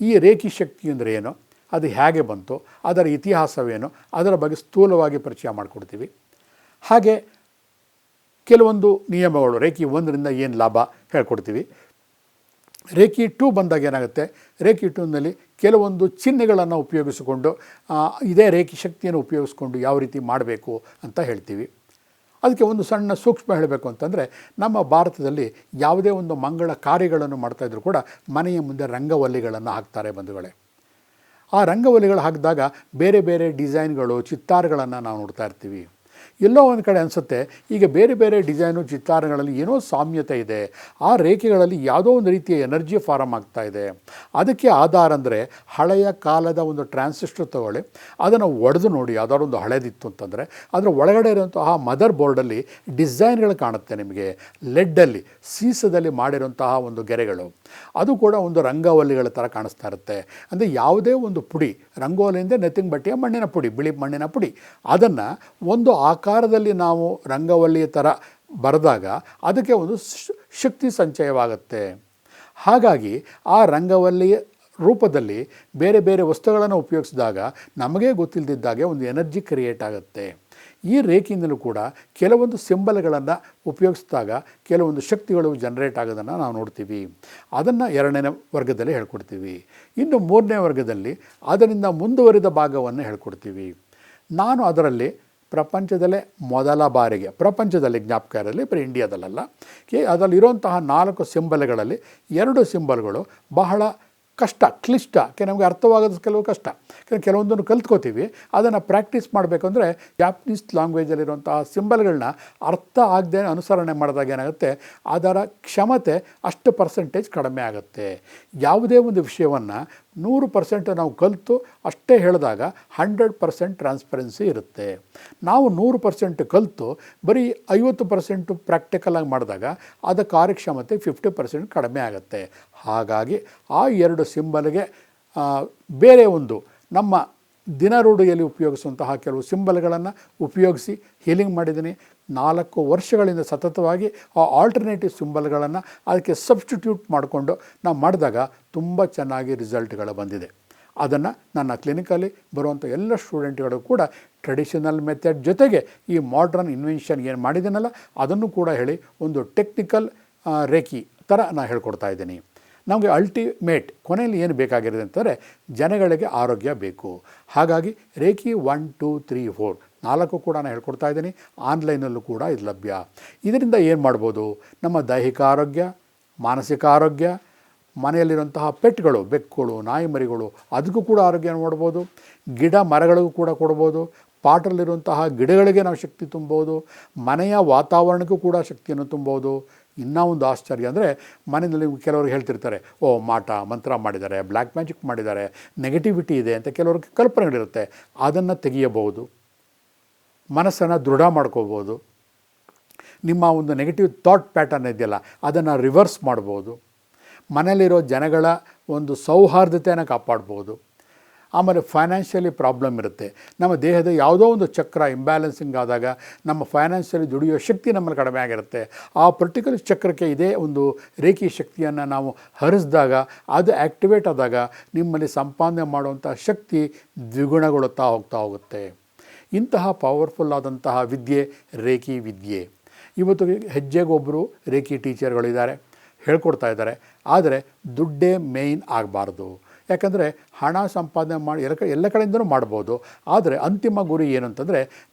ಈ ರೇಖಿ ಶಕ್ತಿ ಅಂದರೆ ಏನು? ಅದು ಹೇಗೆ ಬಂತು? ಅದರ ಇತಿಹಾಸವೇನು? ಅದರ ಬಗ್ಗೆ ಸ್ಥೂಲವಾಗಿ ಪರಿಚಯ ಮಾಡಿಕೊಡ್ತೀವಿ. ಹಾಗೆ ಕೆಲವೊಂದು ನಿಯಮಗಳು, ರೇಖಿ ಒಂದರಿಂದ ಏನು ಲಾಭ ಹೇಳ್ಕೊಡ್ತೀವಿ. ರೇಖಿ ಟು ಬಂದಾಗ ಏನಾಗುತ್ತೆ? ರೇಖಿ ಟೂನಲ್ಲಿ ಕೆಲವೊಂದು ಚಿಹ್ನೆಗಳನ್ನು ಉಪಯೋಗಿಸಿಕೊಂಡು ಇದೇ ರೇಖಿ ಶಕ್ತಿಯನ್ನು ಉಪಯೋಗಿಸ್ಕೊಂಡು ಯಾವ ರೀತಿ ಮಾಡಬೇಕು ಅಂತ ಹೇಳ್ತೀವಿ. ಅದಕ್ಕೆ ಒಂದು ಸಣ್ಣ ಸೂಕ್ಷ್ಮ ಹೇಳಬೇಕು ಅಂತಂದರೆ, ನಮ್ಮ ಭಾರತದಲ್ಲಿ ಯಾವುದೇ ಒಂದು ಮಂಗಳ ಕಾರ್ಯಗಳನ್ನು ಮಾಡ್ತಾಯಿದ್ರು ಕೂಡ ಮನೆಯ ಮುಂದೆ ರಂಗವಲ್ಲಿಗಳನ್ನು ಹಾಕ್ತಾರೆ ಬಂಧುಗಳೇ. ಆ ರಂಗವಲ್ಲಿಗಳು ಹಾಕಿದಾಗ ಬೇರೆ ಬೇರೆ ಡಿಸೈನ್ಗಳು, ಚಿತ್ತಾರಗಳನ್ನು ನಾವು ನೋಡ್ತಾ ಇರ್ತೀವಿ. ಎಲ್ಲೋ ಒಂದು ಕಡೆ ಅನಿಸುತ್ತೆ, ಈಗ ಬೇರೆ ಬೇರೆ ಡಿಸೈನು ಚಿತ್ತಾರಗಳಲ್ಲಿ ಏನೋ ಸಾಮ್ಯತೆ ಇದೆ, ಆ ರೇಖೆಗಳಲ್ಲಿ ಯಾವುದೋ ಒಂದು ರೀತಿಯ ಎನರ್ಜಿ ಫಾರಮ್ ಆಗ್ತಾ ಇದೆ. ಅದಕ್ಕೆ ಆಧಾರ ಅಂದರೆ ಹಳೆಯ ಕಾಲದ ಒಂದು ಟ್ರಾನ್ಸಿಸ್ಟರ್ ತಗೊಳ್ಳಿ, ಅದನ್ನು ಒಡೆದು ನೋಡಿ, ಯಾವ್ದಾದ್ರು ಒಂದು ಹಳೆದಿತ್ತು ಅಂತಂದರೆ, ಅದರ ಒಳಗಡೆ ಇರುವಂತಹ ಮದರ್ ಬೋರ್ಡಲ್ಲಿ ಡಿಸೈನ್ಗಳು ಕಾಣುತ್ತೆ ನಿಮಗೆ. ಲೆಡ್ಡಲ್ಲಿ ಸೀಸದಲ್ಲಿ ಮಾಡಿರುವಂತಹ ಒಂದು ಗೆರೆಗಳು. ಅದು ಕೂಡ ಒಂದು ರಂಗವಲ್ಲಿಗಳ ಥರ ಕಾಣಿಸ್ತಾ ಇರುತ್ತೆ. ಅಂದರೆ ಯಾವುದೇ ಒಂದು ಪುಡಿ, ರಂಗೋಲಿಯಿಂದ ನೆತ್ತಿಂಗ್ ಬಟ್ಟೆಯ ಮಣ್ಣಿನ ಪುಡಿ, ಬಿಳಿ ಮಣ್ಣಿನ ಪುಡಿ. ಅದನ್ನು ಒಂದು ಆಕಾರದಲ್ಲಿ ನಾವು ರಂಗವಲ್ಲಿಯ ಥರ ಬರೆದಾಗ ಅದಕ್ಕೆ ಒಂದು ಶಕ್ತಿ ಸಂಚಯವಾಗುತ್ತೆ. ಹಾಗಾಗಿ ಆ ರಂಗವಲ್ಲಿಯ ರೂಪದಲ್ಲಿ ಬೇರೆ ಬೇರೆ ವಸ್ತುಗಳನ್ನು ಉಪಯೋಗಿಸಿದಾಗ ನಮಗೇ ಗೊತ್ತಿಲ್ಲದಿದ್ದಾಗೆ ಒಂದು ಎನರ್ಜಿ ಕ್ರಿಯೇಟ್ ಆಗುತ್ತೆ. ಈ ರೇಖೆಯಿಂದಲೂ ಕೂಡ ಕೆಲವೊಂದು ಸಿಂಬಲ್ಗಳನ್ನು ಉಪಯೋಗಿಸಿದಾಗ ಕೆಲವೊಂದು ಶಕ್ತಿಗಳು ಜನರೇಟ್ ಆಗೋದನ್ನು ನಾವು ನೋಡ್ತೀವಿ. ಅದನ್ನು ಎರಡನೇ ವರ್ಗದಲ್ಲಿ ಹೇಳ್ಕೊಡ್ತೀವಿ. ಇನ್ನು ಮೂರನೇ ವರ್ಗದಲ್ಲಿ ಅದರಿಂದ ಮುಂದುವರಿದ ಭಾಗವನ್ನು ಹೇಳ್ಕೊಡ್ತೀವಿ. ನಾನು ಅದರಲ್ಲಿ ಪ್ರಪಂಚದಲ್ಲೇ ಮೊದಲ ಬಾರಿಗೆ, ಪ್ರಪಂಚದಲ್ಲಿ ಜ್ಞಾಪಕ ಇರಲಿ ಬರೀ ಇಂಡಿಯಾದಲ್ಲ ಅದರಲ್ಲಿರುವಂತಹ ನಾಲ್ಕು ಸಿಂಬಲ್ಗಳಲ್ಲಿ ಎರಡು ಸಿಂಬಲ್ಗಳು ಬಹಳ ಕಷ್ಟ ಕ್ಲಿಷ್ಟ ನಮಗೆ ಅರ್ಥವಾಗೋದು ಕೆಲವು ಕಷ್ಟ. ಕೆಲವೊಂದನ್ನು ಕಲ್ತ್ಕೋತೀವಿ. ಅದನ್ನು ಪ್ರಾಕ್ಟೀಸ್ ಮಾಡಬೇಕಂದ್ರೆ ಜಾಪನೀಸ್ ಲ್ಯಾಂಗ್ವೇಜಲ್ಲಿರುವಂತಹ ಸಿಂಬಲ್ಗಳನ್ನ ಅರ್ಥ ಆಗದೆ ಅನುಸರಣೆ ಮಾಡಿದಾಗ ಏನಾಗುತ್ತೆ? ಅದರ ಕ್ಷಮತೆ ಅಷ್ಟು ಪರ್ಸೆಂಟೇಜ್ ಕಡಿಮೆ ಆಗುತ್ತೆ. ಯಾವುದೇ ಒಂದು ವಿಷಯವನ್ನು ನೂರು ಪರ್ಸೆಂಟ್ ನಾವು ಕಲಿತು ಅಷ್ಟೇ ಹೇಳಿದಾಗ ಹಂಡ್ರೆಡ್ ಪರ್ಸೆಂಟ್ ಟ್ರಾನ್ಸ್ಪರೆನ್ಸಿ ಇರುತ್ತೆ. ನಾವು ನೂರು ಪರ್ಸೆಂಟ್ ಕಲಿತು ಬರೀ ಐವತ್ತು ಪರ್ಸೆಂಟು ಪ್ರಾಕ್ಟಿಕಲಾಗಿ ಮಾಡಿದಾಗ ಅದರ ಕಾರ್ಯಕ್ಷಮತೆ ಫಿಫ್ಟಿ ಪರ್ಸೆಂಟ್ ಕಡಿಮೆ ಆಗುತ್ತೆ. ಹಾಗಾಗಿ ಆ ಎರಡು ಸಿಂಬಲ್ಗೆ ಬೇರೆ ಒಂದು ನಮ್ಮ ದಿನರೂಢಿಯಲ್ಲಿ ಉಪಯೋಗಿಸುವಂತಹ ಕೆಲವು ಸಿಂಬಲ್ಗಳನ್ನು ಉಪಯೋಗಿಸಿ ಹೀಲಿಂಗ್ ಮಾಡಿದ್ದೀನಿ. ನಾಲ್ಕು ವರ್ಷಗಳಿಂದ ಸತತವಾಗಿ ಆ ಆಲ್ಟರ್ನೇಟಿವ್ ಸಿಂಬಲ್ಗಳನ್ನು ಅದಕ್ಕೆ ಸಬ್ಸ್ಟಿಟ್ಯೂಟ್ ಮಾಡಿಕೊಂಡು ನಾವು ಮಾಡಿದಾಗ ತುಂಬ ಚೆನ್ನಾಗಿ ರಿಸಲ್ಟ್ಗಳು ಬಂದಿದೆ. ಅದನ್ನು ನನ್ನ ಕ್ಲಿನಿಕಲ್ಲಿ ಬರುವಂಥ ಎಲ್ಲ ಸ್ಟೂಡೆಂಟ್ಗಳು ಕೂಡ ಟ್ರೆಡಿಷನಲ್ ಮೆಥಡ್ ಜೊತೆಗೆ ಈ ಮಾಡ್ರನ್ ಇನ್ವೆನ್ಷನ್ ಏನು ಮಾಡಿದ್ದೀನಲ್ಲ ಅದನ್ನು ಕೂಡ ಹೇಳಿ ಒಂದು ಟೆಕ್ನಿಕಲ್ ರೇಖಿ ಥರ ನಾನು ಹೇಳ್ಕೊಡ್ತಾ ಇದ್ದೀನಿ. ನಮಗೆ ಅಲ್ಟಿಮೇಟ್ ಕೊನೆಯಲ್ಲಿ ಏನು ಬೇಕಾಗಿರೋದು ಅಂತಂದರೆ ಜನಗಳಿಗೆ ಆರೋಗ್ಯ ಬೇಕು. ಹಾಗಾಗಿ Reiki one two three four ನಾಲ್ಕು ಕೂಡ ನಾನು ಹೇಳ್ಕೊಡ್ತಾ ಇದ್ದೀನಿ. ಆನ್ಲೈನಲ್ಲೂ ಕೂಡ ಇದು ಲಭ್ಯ. ಇದರಿಂದ ಏನು ಮಾಡ್ಬೋದು? ನಮ್ಮ ದೈಹಿಕ ಆರೋಗ್ಯ, ಮಾನಸಿಕ ಆರೋಗ್ಯ, ಮನೆಯಲ್ಲಿರುವಂತಹ ಪೆಟ್ಗಳು, ಬೆಕ್ಕುಗಳು, ನಾಯಿ ಮರಿಗಳು ಅದಕ್ಕೂ ಕೂಡ ಆರೋಗ್ಯ ಮಾಡ್ಬೋದು ಗಿಡ ಮರಗಳಿಗೂ ಕೂಡ ಕೊಡ್ಬೋದು. ಪಾಟ್ರಲ್ಲಿರುವಂತಹ ಗಿಡಗಳಿಗೆ ನಾವು ಶಕ್ತಿ ತುಂಬೋದು. ಮನೆಯ ವಾತಾವರಣಕ್ಕೂ ಕೂಡ ಶಕ್ತಿಯನ್ನು ತುಂಬೋದು. ಇನ್ನೂ ಒಂದು ಆಶ್ಚರ್ಯ ಅಂದರೆ ಮನೆಯಲ್ಲಿ ಕೆಲವರು ಹೇಳ್ತಿರ್ತಾರೆ, ಓ, ಮಾಟ, ಮಂತ್ರ ಮಾಡಿದ್ದಾರೆ ಬ್ಲ್ಯಾಕ್ ಮ್ಯಾಜಿಕ್ ಮಾಡಿದ್ದಾರೆ ನೆಗೆಟಿವಿಟಿ ಇದೆ ಅಂತ ಕೆಲವ್ರಿಗೆ ಕಲ್ಪನೆಗಳಿರುತ್ತೆ. ಅದನ್ನು ತೆಗೆಯಬಹುದು. ಮನಸ್ಸನ್ನು ದೃಢ ಮಾಡ್ಕೋಬೋದು ನಿಮ್ಮ ಒಂದು ನೆಗೆಟಿವ್ ಥಾಟ್ ಪ್ಯಾಟರ್ನ್ ಇದೆಯಲ್ಲ, ಅದನ್ನು ರಿವರ್ಸ್ ಮಾಡ್ಬೋದು. ಮನೆಯಲ್ಲಿರೋ ಜನಗಳ ಒಂದು ಸೌಹಾರ್ದತೆಯನ್ನು ಕಾಪಾಡ್ಬೋದು. ಆಮೇಲೆ ಫೈನಾನ್ಷಿಯಲಿ ಪ್ರಾಬ್ಲಮ್ ಇರುತ್ತೆ. ನಮ್ಮ ದೇಹದ ಯಾವುದೋ ಒಂದು ಚಕ್ರ ಇಂಬ್ಯಾಲೆನ್ಸಿಂಗ್ ಆದಾಗ ನಮ್ಮ ಫೈನಾನ್ಷಿಯಲಿ ದುಡಿಯೋ ಶಕ್ತಿ ನಮ್ಮಲ್ಲಿ ಕಡಿಮೆ ಆಗಿರುತ್ತೆ. ಆ ಪರ್ಟಿಕ್ಯುಲರ್ ಚಕ್ರಕ್ಕೆ ಇದೇ ಒಂದು ರೇಖಿ ಶಕ್ತಿಯನ್ನು ನಾವು ಹರಿಸಿದಾಗ, ಅದು ಆ್ಯಕ್ಟಿವೇಟ್ ಆದಾಗ ನಿಮ್ಮಲ್ಲಿ ಸಂಪಾದನೆ ಮಾಡುವಂಥ ಶಕ್ತಿ ದ್ವಿಗುಣಗೊಳ್ಳುತ್ತಾ ಹೋಗ್ತಾ ಹೋಗುತ್ತೆ. ಇಂತಹ ಪವರ್ಫುಲ್ ಆದಂತಹ ವಿದ್ಯೆ ರೇಖಿ ವಿದ್ಯೆ. ಇವತ್ತು ಹೆಜ್ಜೆಗೊಬ್ಬರು ರೇಖಿ ಟೀಚರ್ಗಳಿದ್ದಾರೆ ಹೇಳ್ಕೊಡ್ತಾ ಇದ್ದಾರೆ. ಆದರೆ ದುಡ್ಡೇ ಮೇಯ್ನ್ ಆಗಬಾರ್ದು. ಯಾಕಂದರೆ ಹಣ ಸಂಪಾದನೆ ಮಾಡಿ ಎಲ್ಲ ಕಡೆ, ಎಲ್ಲ ಕಡೆಯಿಂದನೂ ಮಾಡ್ಬೋದು. ಆದರೆ ಅಂತಿಮ ಗುರಿ ಏನು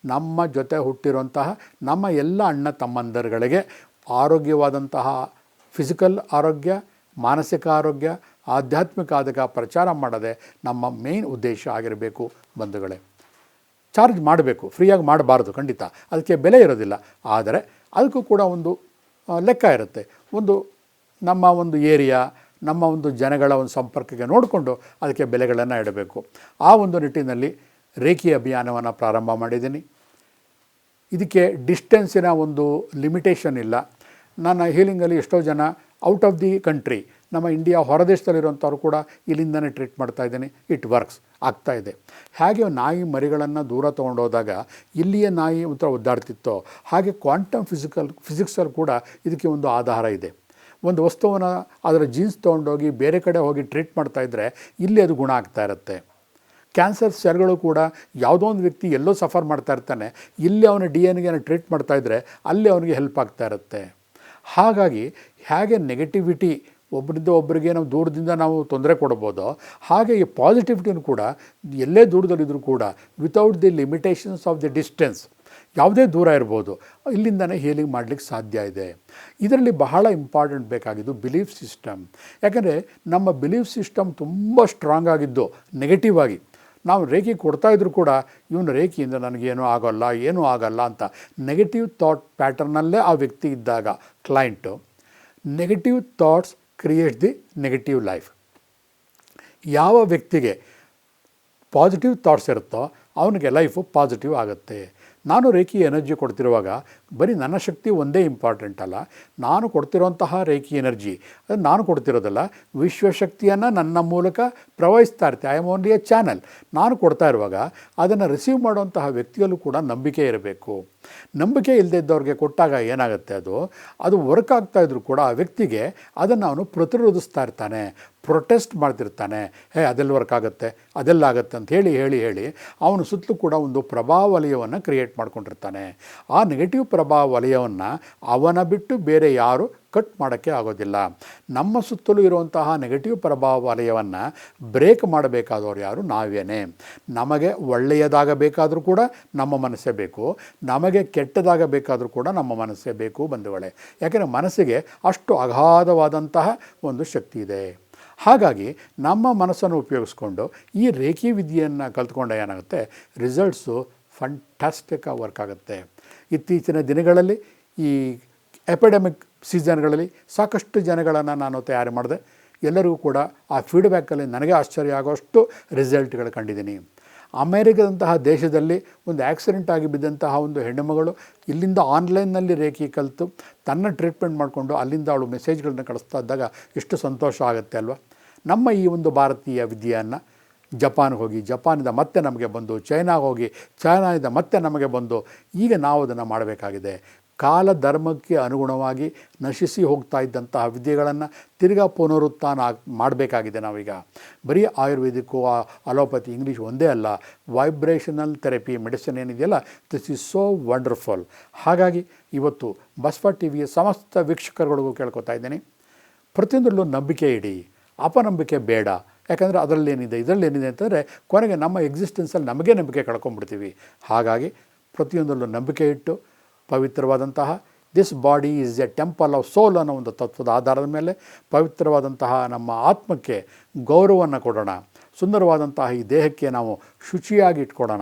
ನಮ್ಮ ಜೊತೆ ಹುಟ್ಟಿರುವಂತಹ ನಮ್ಮ ಎಲ್ಲ ಅಣ್ಣ ತಮ್ಮಂದರುಗಳಿಗೆ ಆರೋಗ್ಯವಾದಂತಹ ಫಿಸಿಕಲ್ ಆರೋಗ್ಯ, ಮಾನಸಿಕ ಆರೋಗ್ಯ, ಆಧ್ಯಾತ್ಮಿಕ ಆದಾಗ ಪ್ರಚಾರ ಮಾಡದೆ ನಮ್ಮ ಮೇನ್ ಉದ್ದೇಶ ಆಗಿರಬೇಕು ಬಂಧುಗಳೇ. ಚಾರ್ಜ್ ಮಾಡಬೇಕು ಫ್ರೀಯಾಗಿ ಮಾಡಬಾರ್ದು ಖಂಡಿತ. ಅದಕ್ಕೆ ಬೆಲೆ ಇರೋದಿಲ್ಲ. ಆದರೆ ಅದಕ್ಕೂ ಕೂಡ ಒಂದು ಲೆಕ್ಕ ಇರುತ್ತೆ. ಒಂದು ನಮ್ಮ ಒಂದು ಏರಿಯಾ ನಮ್ಮ ಒಂದು ಜನಗಳ ಒಂದು ಸಂಪರ್ಕಕ್ಕೆ ನೋಡಿಕೊಂಡು ಅದಕ್ಕೆ ಬೆಲೆಗಳನ್ನು ಇಡಬೇಕು. ಆ ಒಂದು ನಿಟ್ಟಿನಲ್ಲಿ ರೇಖಿ ಅಭಿಯಾನವನ್ನು ಪ್ರಾರಂಭ ಮಾಡಿದ್ದೀನಿ. ಇದಕ್ಕೆ ಡಿಸ್ಟೆನ್ಸಿನ ಒಂದು ಲಿಮಿಟೇಷನ್ ಇಲ್ಲ. ನನ್ನ ಹೀಲಿಂಗಲ್ಲಿ ಎಷ್ಟೋ ಜನ ಔಟ್ ಆಫ್ ದಿ ಕಂಟ್ರಿ, ನಮ್ಮ ಇಂಡಿಯಾ ಹೊರದೇಶದಲ್ಲಿರುವಂಥವ್ರು ಕೂಡ ಇಲ್ಲಿಂದನೇ ಟ್ರೀಟ್ ಮಾಡ್ತಾ ಇದ್ದೀನಿ. ಇಟ್ ವರ್ಕ್ಸ್, ಆಗ್ತಾ ಇದೆ. ಹಾಗೆ ನಾಯಿ ಮರಿಗಳನ್ನು ದೂರ ತೊಗೊಂಡೋದಾಗ ಇಲ್ಲಿಯ ನಾಯಿ ಒಂಥರ ಒದ್ದಾಡ್ತಿತ್ತೋ ಹಾಗೆ ಕ್ವಾಂಟಮ್ ಫಿಸಿಕಲ್, ಫಿಸಿಕ್ಸಲ್ಲಿ ಕೂಡ ಇದಕ್ಕೆ ಒಂದು ಆಧಾರ ಇದೆ. ಒಂದು ವಸ್ತುವನ್ನು ಅದರ ಜೀನ್ಸ್ ತೊಗೊಂಡೋಗಿ ಬೇರೆ ಕಡೆ ಹೋಗಿ ಟ್ರೀಟ್ ಮಾಡ್ತಾ ಇದ್ದರೆ ಇಲ್ಲಿ ಅದು ಗುಣ ಆಗ್ತಾ ಇರುತ್ತೆ. ಕ್ಯಾನ್ಸರ್ ಸೆಲ್ಗಳು ಕೂಡ ಯಾವುದೋ ಒಂದು ವ್ಯಕ್ತಿ ಎಲ್ಲೋ ಸಫರ್ ಮಾಡ್ತಾ ಇರ್ತಾನೆ, ಇಲ್ಲಿ ಅವನ ಡಿ ಎನ್ಗೆ ಟ್ರೀಟ್ ಮಾಡ್ತಾ ಇದ್ದರೆ ಅಲ್ಲಿ ಅವನಿಗೆ ಹೆಲ್ಪ್ ಆಗ್ತಾ ಇರುತ್ತೆ. ಹಾಗಾಗಿ ಹೇಗೆ ನೆಗೆಟಿವಿಟಿ ಒಬ್ಬರಿಂದ ಒಬ್ಬರಿಗೆ ನಾವು ದೂರದಿಂದ ನಾವು ತೊಂದರೆ ಕೊಡ್ಬೋದು, ಹಾಗೆ ಈ ಪಾಸಿಟಿವಿಟಿನೂ ಕೂಡ ಎಲ್ಲೇ ದೂರದಲ್ಲಿದ್ದರೂ ಕೂಡ without the limitations of the distance ಯಾವುದೇ ದೂರ ಇರ್ಬೋದು. ಇಲ್ಲಿಂದನೇ ಹೀಲಿಂಗ್ ಮಾಡಲಿಕ್ಕೆ ಸಾಧ್ಯ ಇದೆ. ಇದರಲ್ಲಿ ಬಹಳ ಇಂಪಾರ್ಟೆಂಟ್ ಬೇಕಾಗಿದ್ದು ಬಿಲೀಫ್ ಸಿಸ್ಟಮ್. ಯಾಕಂದರೆ ನಮ್ಮ ಬಿಲೀಫ್ ಸಿಸ್ಟಮ್ ತುಂಬ ಸ್ಟ್ರಾಂಗ್ ಆಗಿದ್ದು, ನೆಗೆಟಿವ್ ಆಗಿ. ನಾವು ರೇಖೆ ಕೊಡ್ತಾ ಇದ್ರು ಕೂಡ ಇವನು ರೇಖೆಯಿಂದ ನನಗೇನೂ ಆಗೋಲ್ಲ, ಏನೂ ಆಗೋಲ್ಲ ಅಂತ ನೆಗೆಟಿವ್ ಥಾಟ್ ಪ್ಯಾಟರ್ನಲ್ಲೇ ಆ ವ್ಯಕ್ತಿ ಇದ್ದಾಗ client, negative thoughts create the negative life. ಯಾವ ವ್ಯಕ್ತಿಗೆ ಪಾಸಿಟಿವ್ ಥಾಟ್ಸ್ ಇರುತ್ತೋ ಅವನಿಗೆ ಲೈಫು ಪಾಸಿಟಿವ್ ಆಗುತ್ತೆ. ನಾನು ರೇಖಿ ಎನರ್ಜಿ ಕೊಡ್ತಿರುವಾಗ ಬರೀ ನನ್ನ ಶಕ್ತಿ ಒಂದೇ ಇಂಪಾರ್ಟೆಂಟ್ ಅಲ್ಲ. ನಾನು ಕೊಡ್ತಿರೋಂತಹ ರೇಖಿ ಎನರ್ಜಿ, ಅದು ನಾನು ಕೊಡ್ತಿರೋದಲ್ಲ, ವಿಶ್ವಶಕ್ತಿಯನ್ನು ನನ್ನ ಮೂಲಕ ಪ್ರವಹಿಸ್ತಾ ಇರ್ತೆ I am only a channel ನಾನು ಕೊಡ್ತಾ ಇರುವಾಗ ಅದನ್ನು ರಿಸೀವ್ ಮಾಡುವಂತಹ ವ್ಯಕ್ತಿಯಲ್ಲೂ ಕೂಡ ನಂಬಿಕೆ ಇರಬೇಕು. ನಂಬಿಕೆ ಇಲ್ಲದೆ ಇದ್ದವ್ರಿಗೆ ಕೊಟ್ಟಾಗ ಏನಾಗುತ್ತೆ ಅದು? ಅದು ವರ್ಕ್ ಆಗ್ತಾ ಇದ್ರೂ ಕೂಡ ಆ ವ್ಯಕ್ತಿಗೆ ಅದನ್ನು ಅವನು ಪ್ರತಿರೋಧಿಸ್ತಾ ಇರ್ತಾನೆ ಪ್ರೊಟೆಸ್ಟ್ ಮಾಡ್ತಿರ್ತಾನೆ. ಹೇ, ಅದೆಲ್ಲ ವರ್ಕ್ ಆಗುತ್ತೆ, ಅದೆಲ್ಲ ಆಗುತ್ತೆ ಅಂತ ಹೇಳಿ ಹೇಳಿ ಹೇಳಿ ಅವನು ಸುತ್ತಲೂ ಕೂಡ ಒಂದು ಪ್ರಭಾವ ವಲಯವನ್ನು ಕ್ರಿಯೇಟ್ ಮಾಡ್ಕೊಂಡಿರ್ತಾನೆ. ಆ ನೆಗೆಟಿವ್ ಪ್ರಭಾವ ವಲಯವನ್ನು ಅವನ ಬಿಟ್ಟು ಬೇರೆ ಯಾರು ಕಟ್ ಮಾಡೋಕ್ಕೆ ಆಗೋದಿಲ್ಲ. ನಮ್ಮ ಸುತ್ತಲೂ ಇರುವಂತಹ ನೆಗೆಟಿವ್ ಪ್ರಭಾವ ವಲಯವನ್ನು ಬ್ರೇಕ್ ಮಾಡಬೇಕಾದವರು ಯಾರು? ನಾವೇನೇ. ನಮಗೆ ಒಳ್ಳೆಯದಾಗಬೇಕಾದರೂ ಕೂಡ ನಮ್ಮ ಮನಸ್ಸೇ ಬೇಕು. ನಮಗೆ ಕೆಟ್ಟದಾಗಬೇಕಾದರೂ ಕೂಡ ನಮ್ಮ ಮನಸ್ಸೇ ಬೇಕು ಬಂಧುಗಳೇ. ಯಾಕೆಂದರೆ ಮನಸ್ಸಿಗೆ ಅಷ್ಟು ಅಗಾಧವಾದಂತಹ ಒಂದು ಶಕ್ತಿ ಇದೆ. ಹಾಗಾಗಿ ನಮ್ಮ ಮನಸ್ಸನ್ನು ಉಪಯೋಗಿಸ್ಕೊಂಡು ಈ ರೇಖಿ ವಿದ್ಯೆಯನ್ನು ಕಲ್ತ್ಕೊಂಡ ಏನಾಗುತ್ತೆ? ರಿಸಲ್ಟ್ಸು ಫಂಟಾಸ್ಟಿಕ್ ವರ್ಕ್ ಆಗುತ್ತೆ. ಇತ್ತೀಚಿನ ದಿನಗಳಲ್ಲಿ ಈ ಎಪಿಡೆಮಿಕ್ ಸೀಸನ್ಗಳಲ್ಲಿ ಸಾಕಷ್ಟು ಜನಗಳನ್ನು ನಾನು ತಯಾರು ಮಾಡಿದೆ. ಎಲ್ಲರಿಗೂ ಕೂಡ ಆ ಫೀಡ್ಬ್ಯಾಕಲ್ಲಿ ನನಗೆ ಆಶ್ಚರ್ಯ ಆಗೋಷ್ಟು ರಿಸಲ್ಟ್ಗಳು ಕಂಡಿದ್ದೀನಿ. ಅಮೇರಿಕದಂತಹ ದೇಶದಲ್ಲಿ ಒಂದು ಆಕ್ಸಿಡೆಂಟ್ ಆಗಿ ಬಿದ್ದಂತಹ ಒಂದು ಹೆಣ್ಣುಮಗಳು ಇಲ್ಲಿಂದ ಆನ್ಲೈನ್ನಲ್ಲಿ ರೇಖೆ ಕಲಿತು ತನ್ನ ಟ್ರೀಟ್ಮೆಂಟ್ ಮಾಡಿಕೊಂಡು ಅಲ್ಲಿಂದ ಅವಳು ಮೆಸೇಜ್ಗಳನ್ನ ಕಳಿಸ್ತಾ ಇದ್ದಾಗ ಎಷ್ಟು ಸಂತೋಷ ಆಗುತ್ತೆ ಅಲ್ವಾ? ನಮ್ಮ ಈ ಒಂದು ಭಾರತೀಯ ವಿದ್ಯೆಯನ್ನು ಜಪಾನ್ಗೆ ಹೋಗಿ, ಜಪಾನಿಂದ ಮತ್ತೆ ನಮಗೆ ಬಂದು ಚೈನಾಗೆ ಹೋಗಿ ಚೈನಾದಿಂದ ಮತ್ತೆ ನಮಗೆ ಬಂದು, ಈಗ ನಾವು ಅದನ್ನು ಮಾಡಬೇಕಾಗಿದೆ. ಕಾಲ ಧರ್ಮಕ್ಕೆ ಅನುಗುಣವಾಗಿ ನಶಿಸಿ ಹೋಗ್ತಾ ಇದ್ದಂತಹ ವಿದ್ಯೆಗಳನ್ನು ತಿರ್ಗಾ ಪುನರುತ್ಥಾನ ಮಾಡಬೇಕಾಗಿದೆ ನಾವೀಗ. ಬರೀ ಆಯುರ್ವೇದಿಕ್ಕು ಅಲೋಪತಿ ಇಂಗ್ಲೀಷ್ ಒಂದೇ ಅಲ್ಲ ವೈಬ್ರೇಷನಲ್ ಥೆರಪಿ ಮೆಡಿಸಿನ್ ಏನಿದೆಯಲ್ಲ ದಿಸ್ ಈಸ್ ಸೋ ವಂಡರ್ಫುಲ್ ಹಾಗಾಗಿ ಇವತ್ತು ಬಸವ ಟಿ ವಿಯ ಸಮಸ್ತ ವೀಕ್ಷಕರುಗಳಿಗೂ ಕೇಳ್ಕೊತಾ ಇದ್ದೀನಿ. ಪ್ರತಿಯೊಂದರಲ್ಲೂ ನಂಬಿಕೆ ಇಡಿ. ಅಪನಂಬಿಕೆ ಬೇಡ. ಯಾಕಂದರೆ ಅದರಲ್ಲಿ ಏನಿದೆ ಇದರಲ್ಲಿ ಏನಿದೆ ಅಂತಂದರೆ ಕೊನೆಗೆ ನಮ್ಮ ಎಕ್ಸಿಸ್ಟೆನ್ಸಲ್ಲಿ ನಮಗೆ ನಂಬಿಕೆ ಕಳ್ಕೊಂಡ್ಬಿಡ್ತೀವಿ ಹಾಗಾಗಿ ಪ್ರತಿಯೊಂದರಲ್ಲೂ ನಂಬಿಕೆ ಇಟ್ಟು ಪವಿತ್ರವಾದಂತಹ this body is a temple of soul ಅನ್ನೋ ಒಂದು ತತ್ವದ ಆಧಾರದ ಮೇಲೆ ಪವಿತ್ರವಾದಂತಹ ನಮ್ಮ ಆತ್ಮಕ್ಕೆ ಗೌರವವನ್ನು ಕೊಡೋಣ. ಸುಂದರವಾದಂತಹ ಈ ದೇಹಕ್ಕೆ ನಾವು ಶುಚಿಯಾಗಿ ಇಟ್ಕೊಡೋಣ.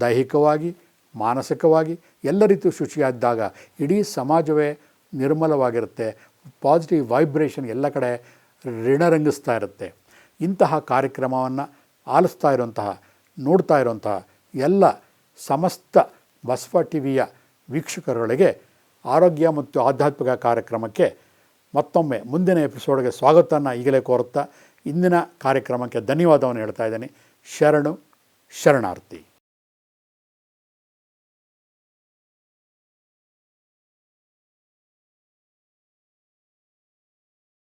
ದೈಹಿಕವಾಗಿ, ಮಾನಸಿಕವಾಗಿ, ಎಲ್ಲ ರೀತಿಯೂ ಶುಚಿಯಾದಾಗ ಇಡೀ ಸಮಾಜವೇ ನಿರ್ಮಲವಾಗಿರುತ್ತೆ. ಪಾಸಿಟಿವ್ ವೈಬ್ರೇಷನ್ ಎಲ್ಲ ಕಡೆ ಋಣರಂಗಿಸ್ತಾ ಇರುತ್ತೆ. ಇಂತಹ ಕಾರ್ಯಕ್ರಮವನ್ನು ಆಲಿಸ್ತಾ ಇರುವಂತಹ, ನೋಡ್ತಾ ಇರುವಂತಹ ಎಲ್ಲ ಸಮಸ್ತ ಬಸವ ಟಿ ವಿಯ ವೀಕ್ಷಕರೊಳಗೆ ಆರೋಗ್ಯ ಮತ್ತು ಆಧ್ಯಾತ್ಮಿಕ ಕಾರ್ಯಕ್ರಮಕ್ಕೆ ಮತ್ತೊಮ್ಮೆ ಮುಂದಿನ ಎಪಿಸೋಡ್ಗೆ ಸ್ವಾಗತವನ್ನು ಈಗಲೇ ಕೋರುತ್ತಾ, ಇಂದಿನ ಕಾರ್ಯಕ್ರಮಕ್ಕೆ ಧನ್ಯವಾದವನ್ನು ಹೇಳ್ತಾ ಇದ್ದೀನಿ. ಶರಣು, ಶರಣಾರ್ಥಿ.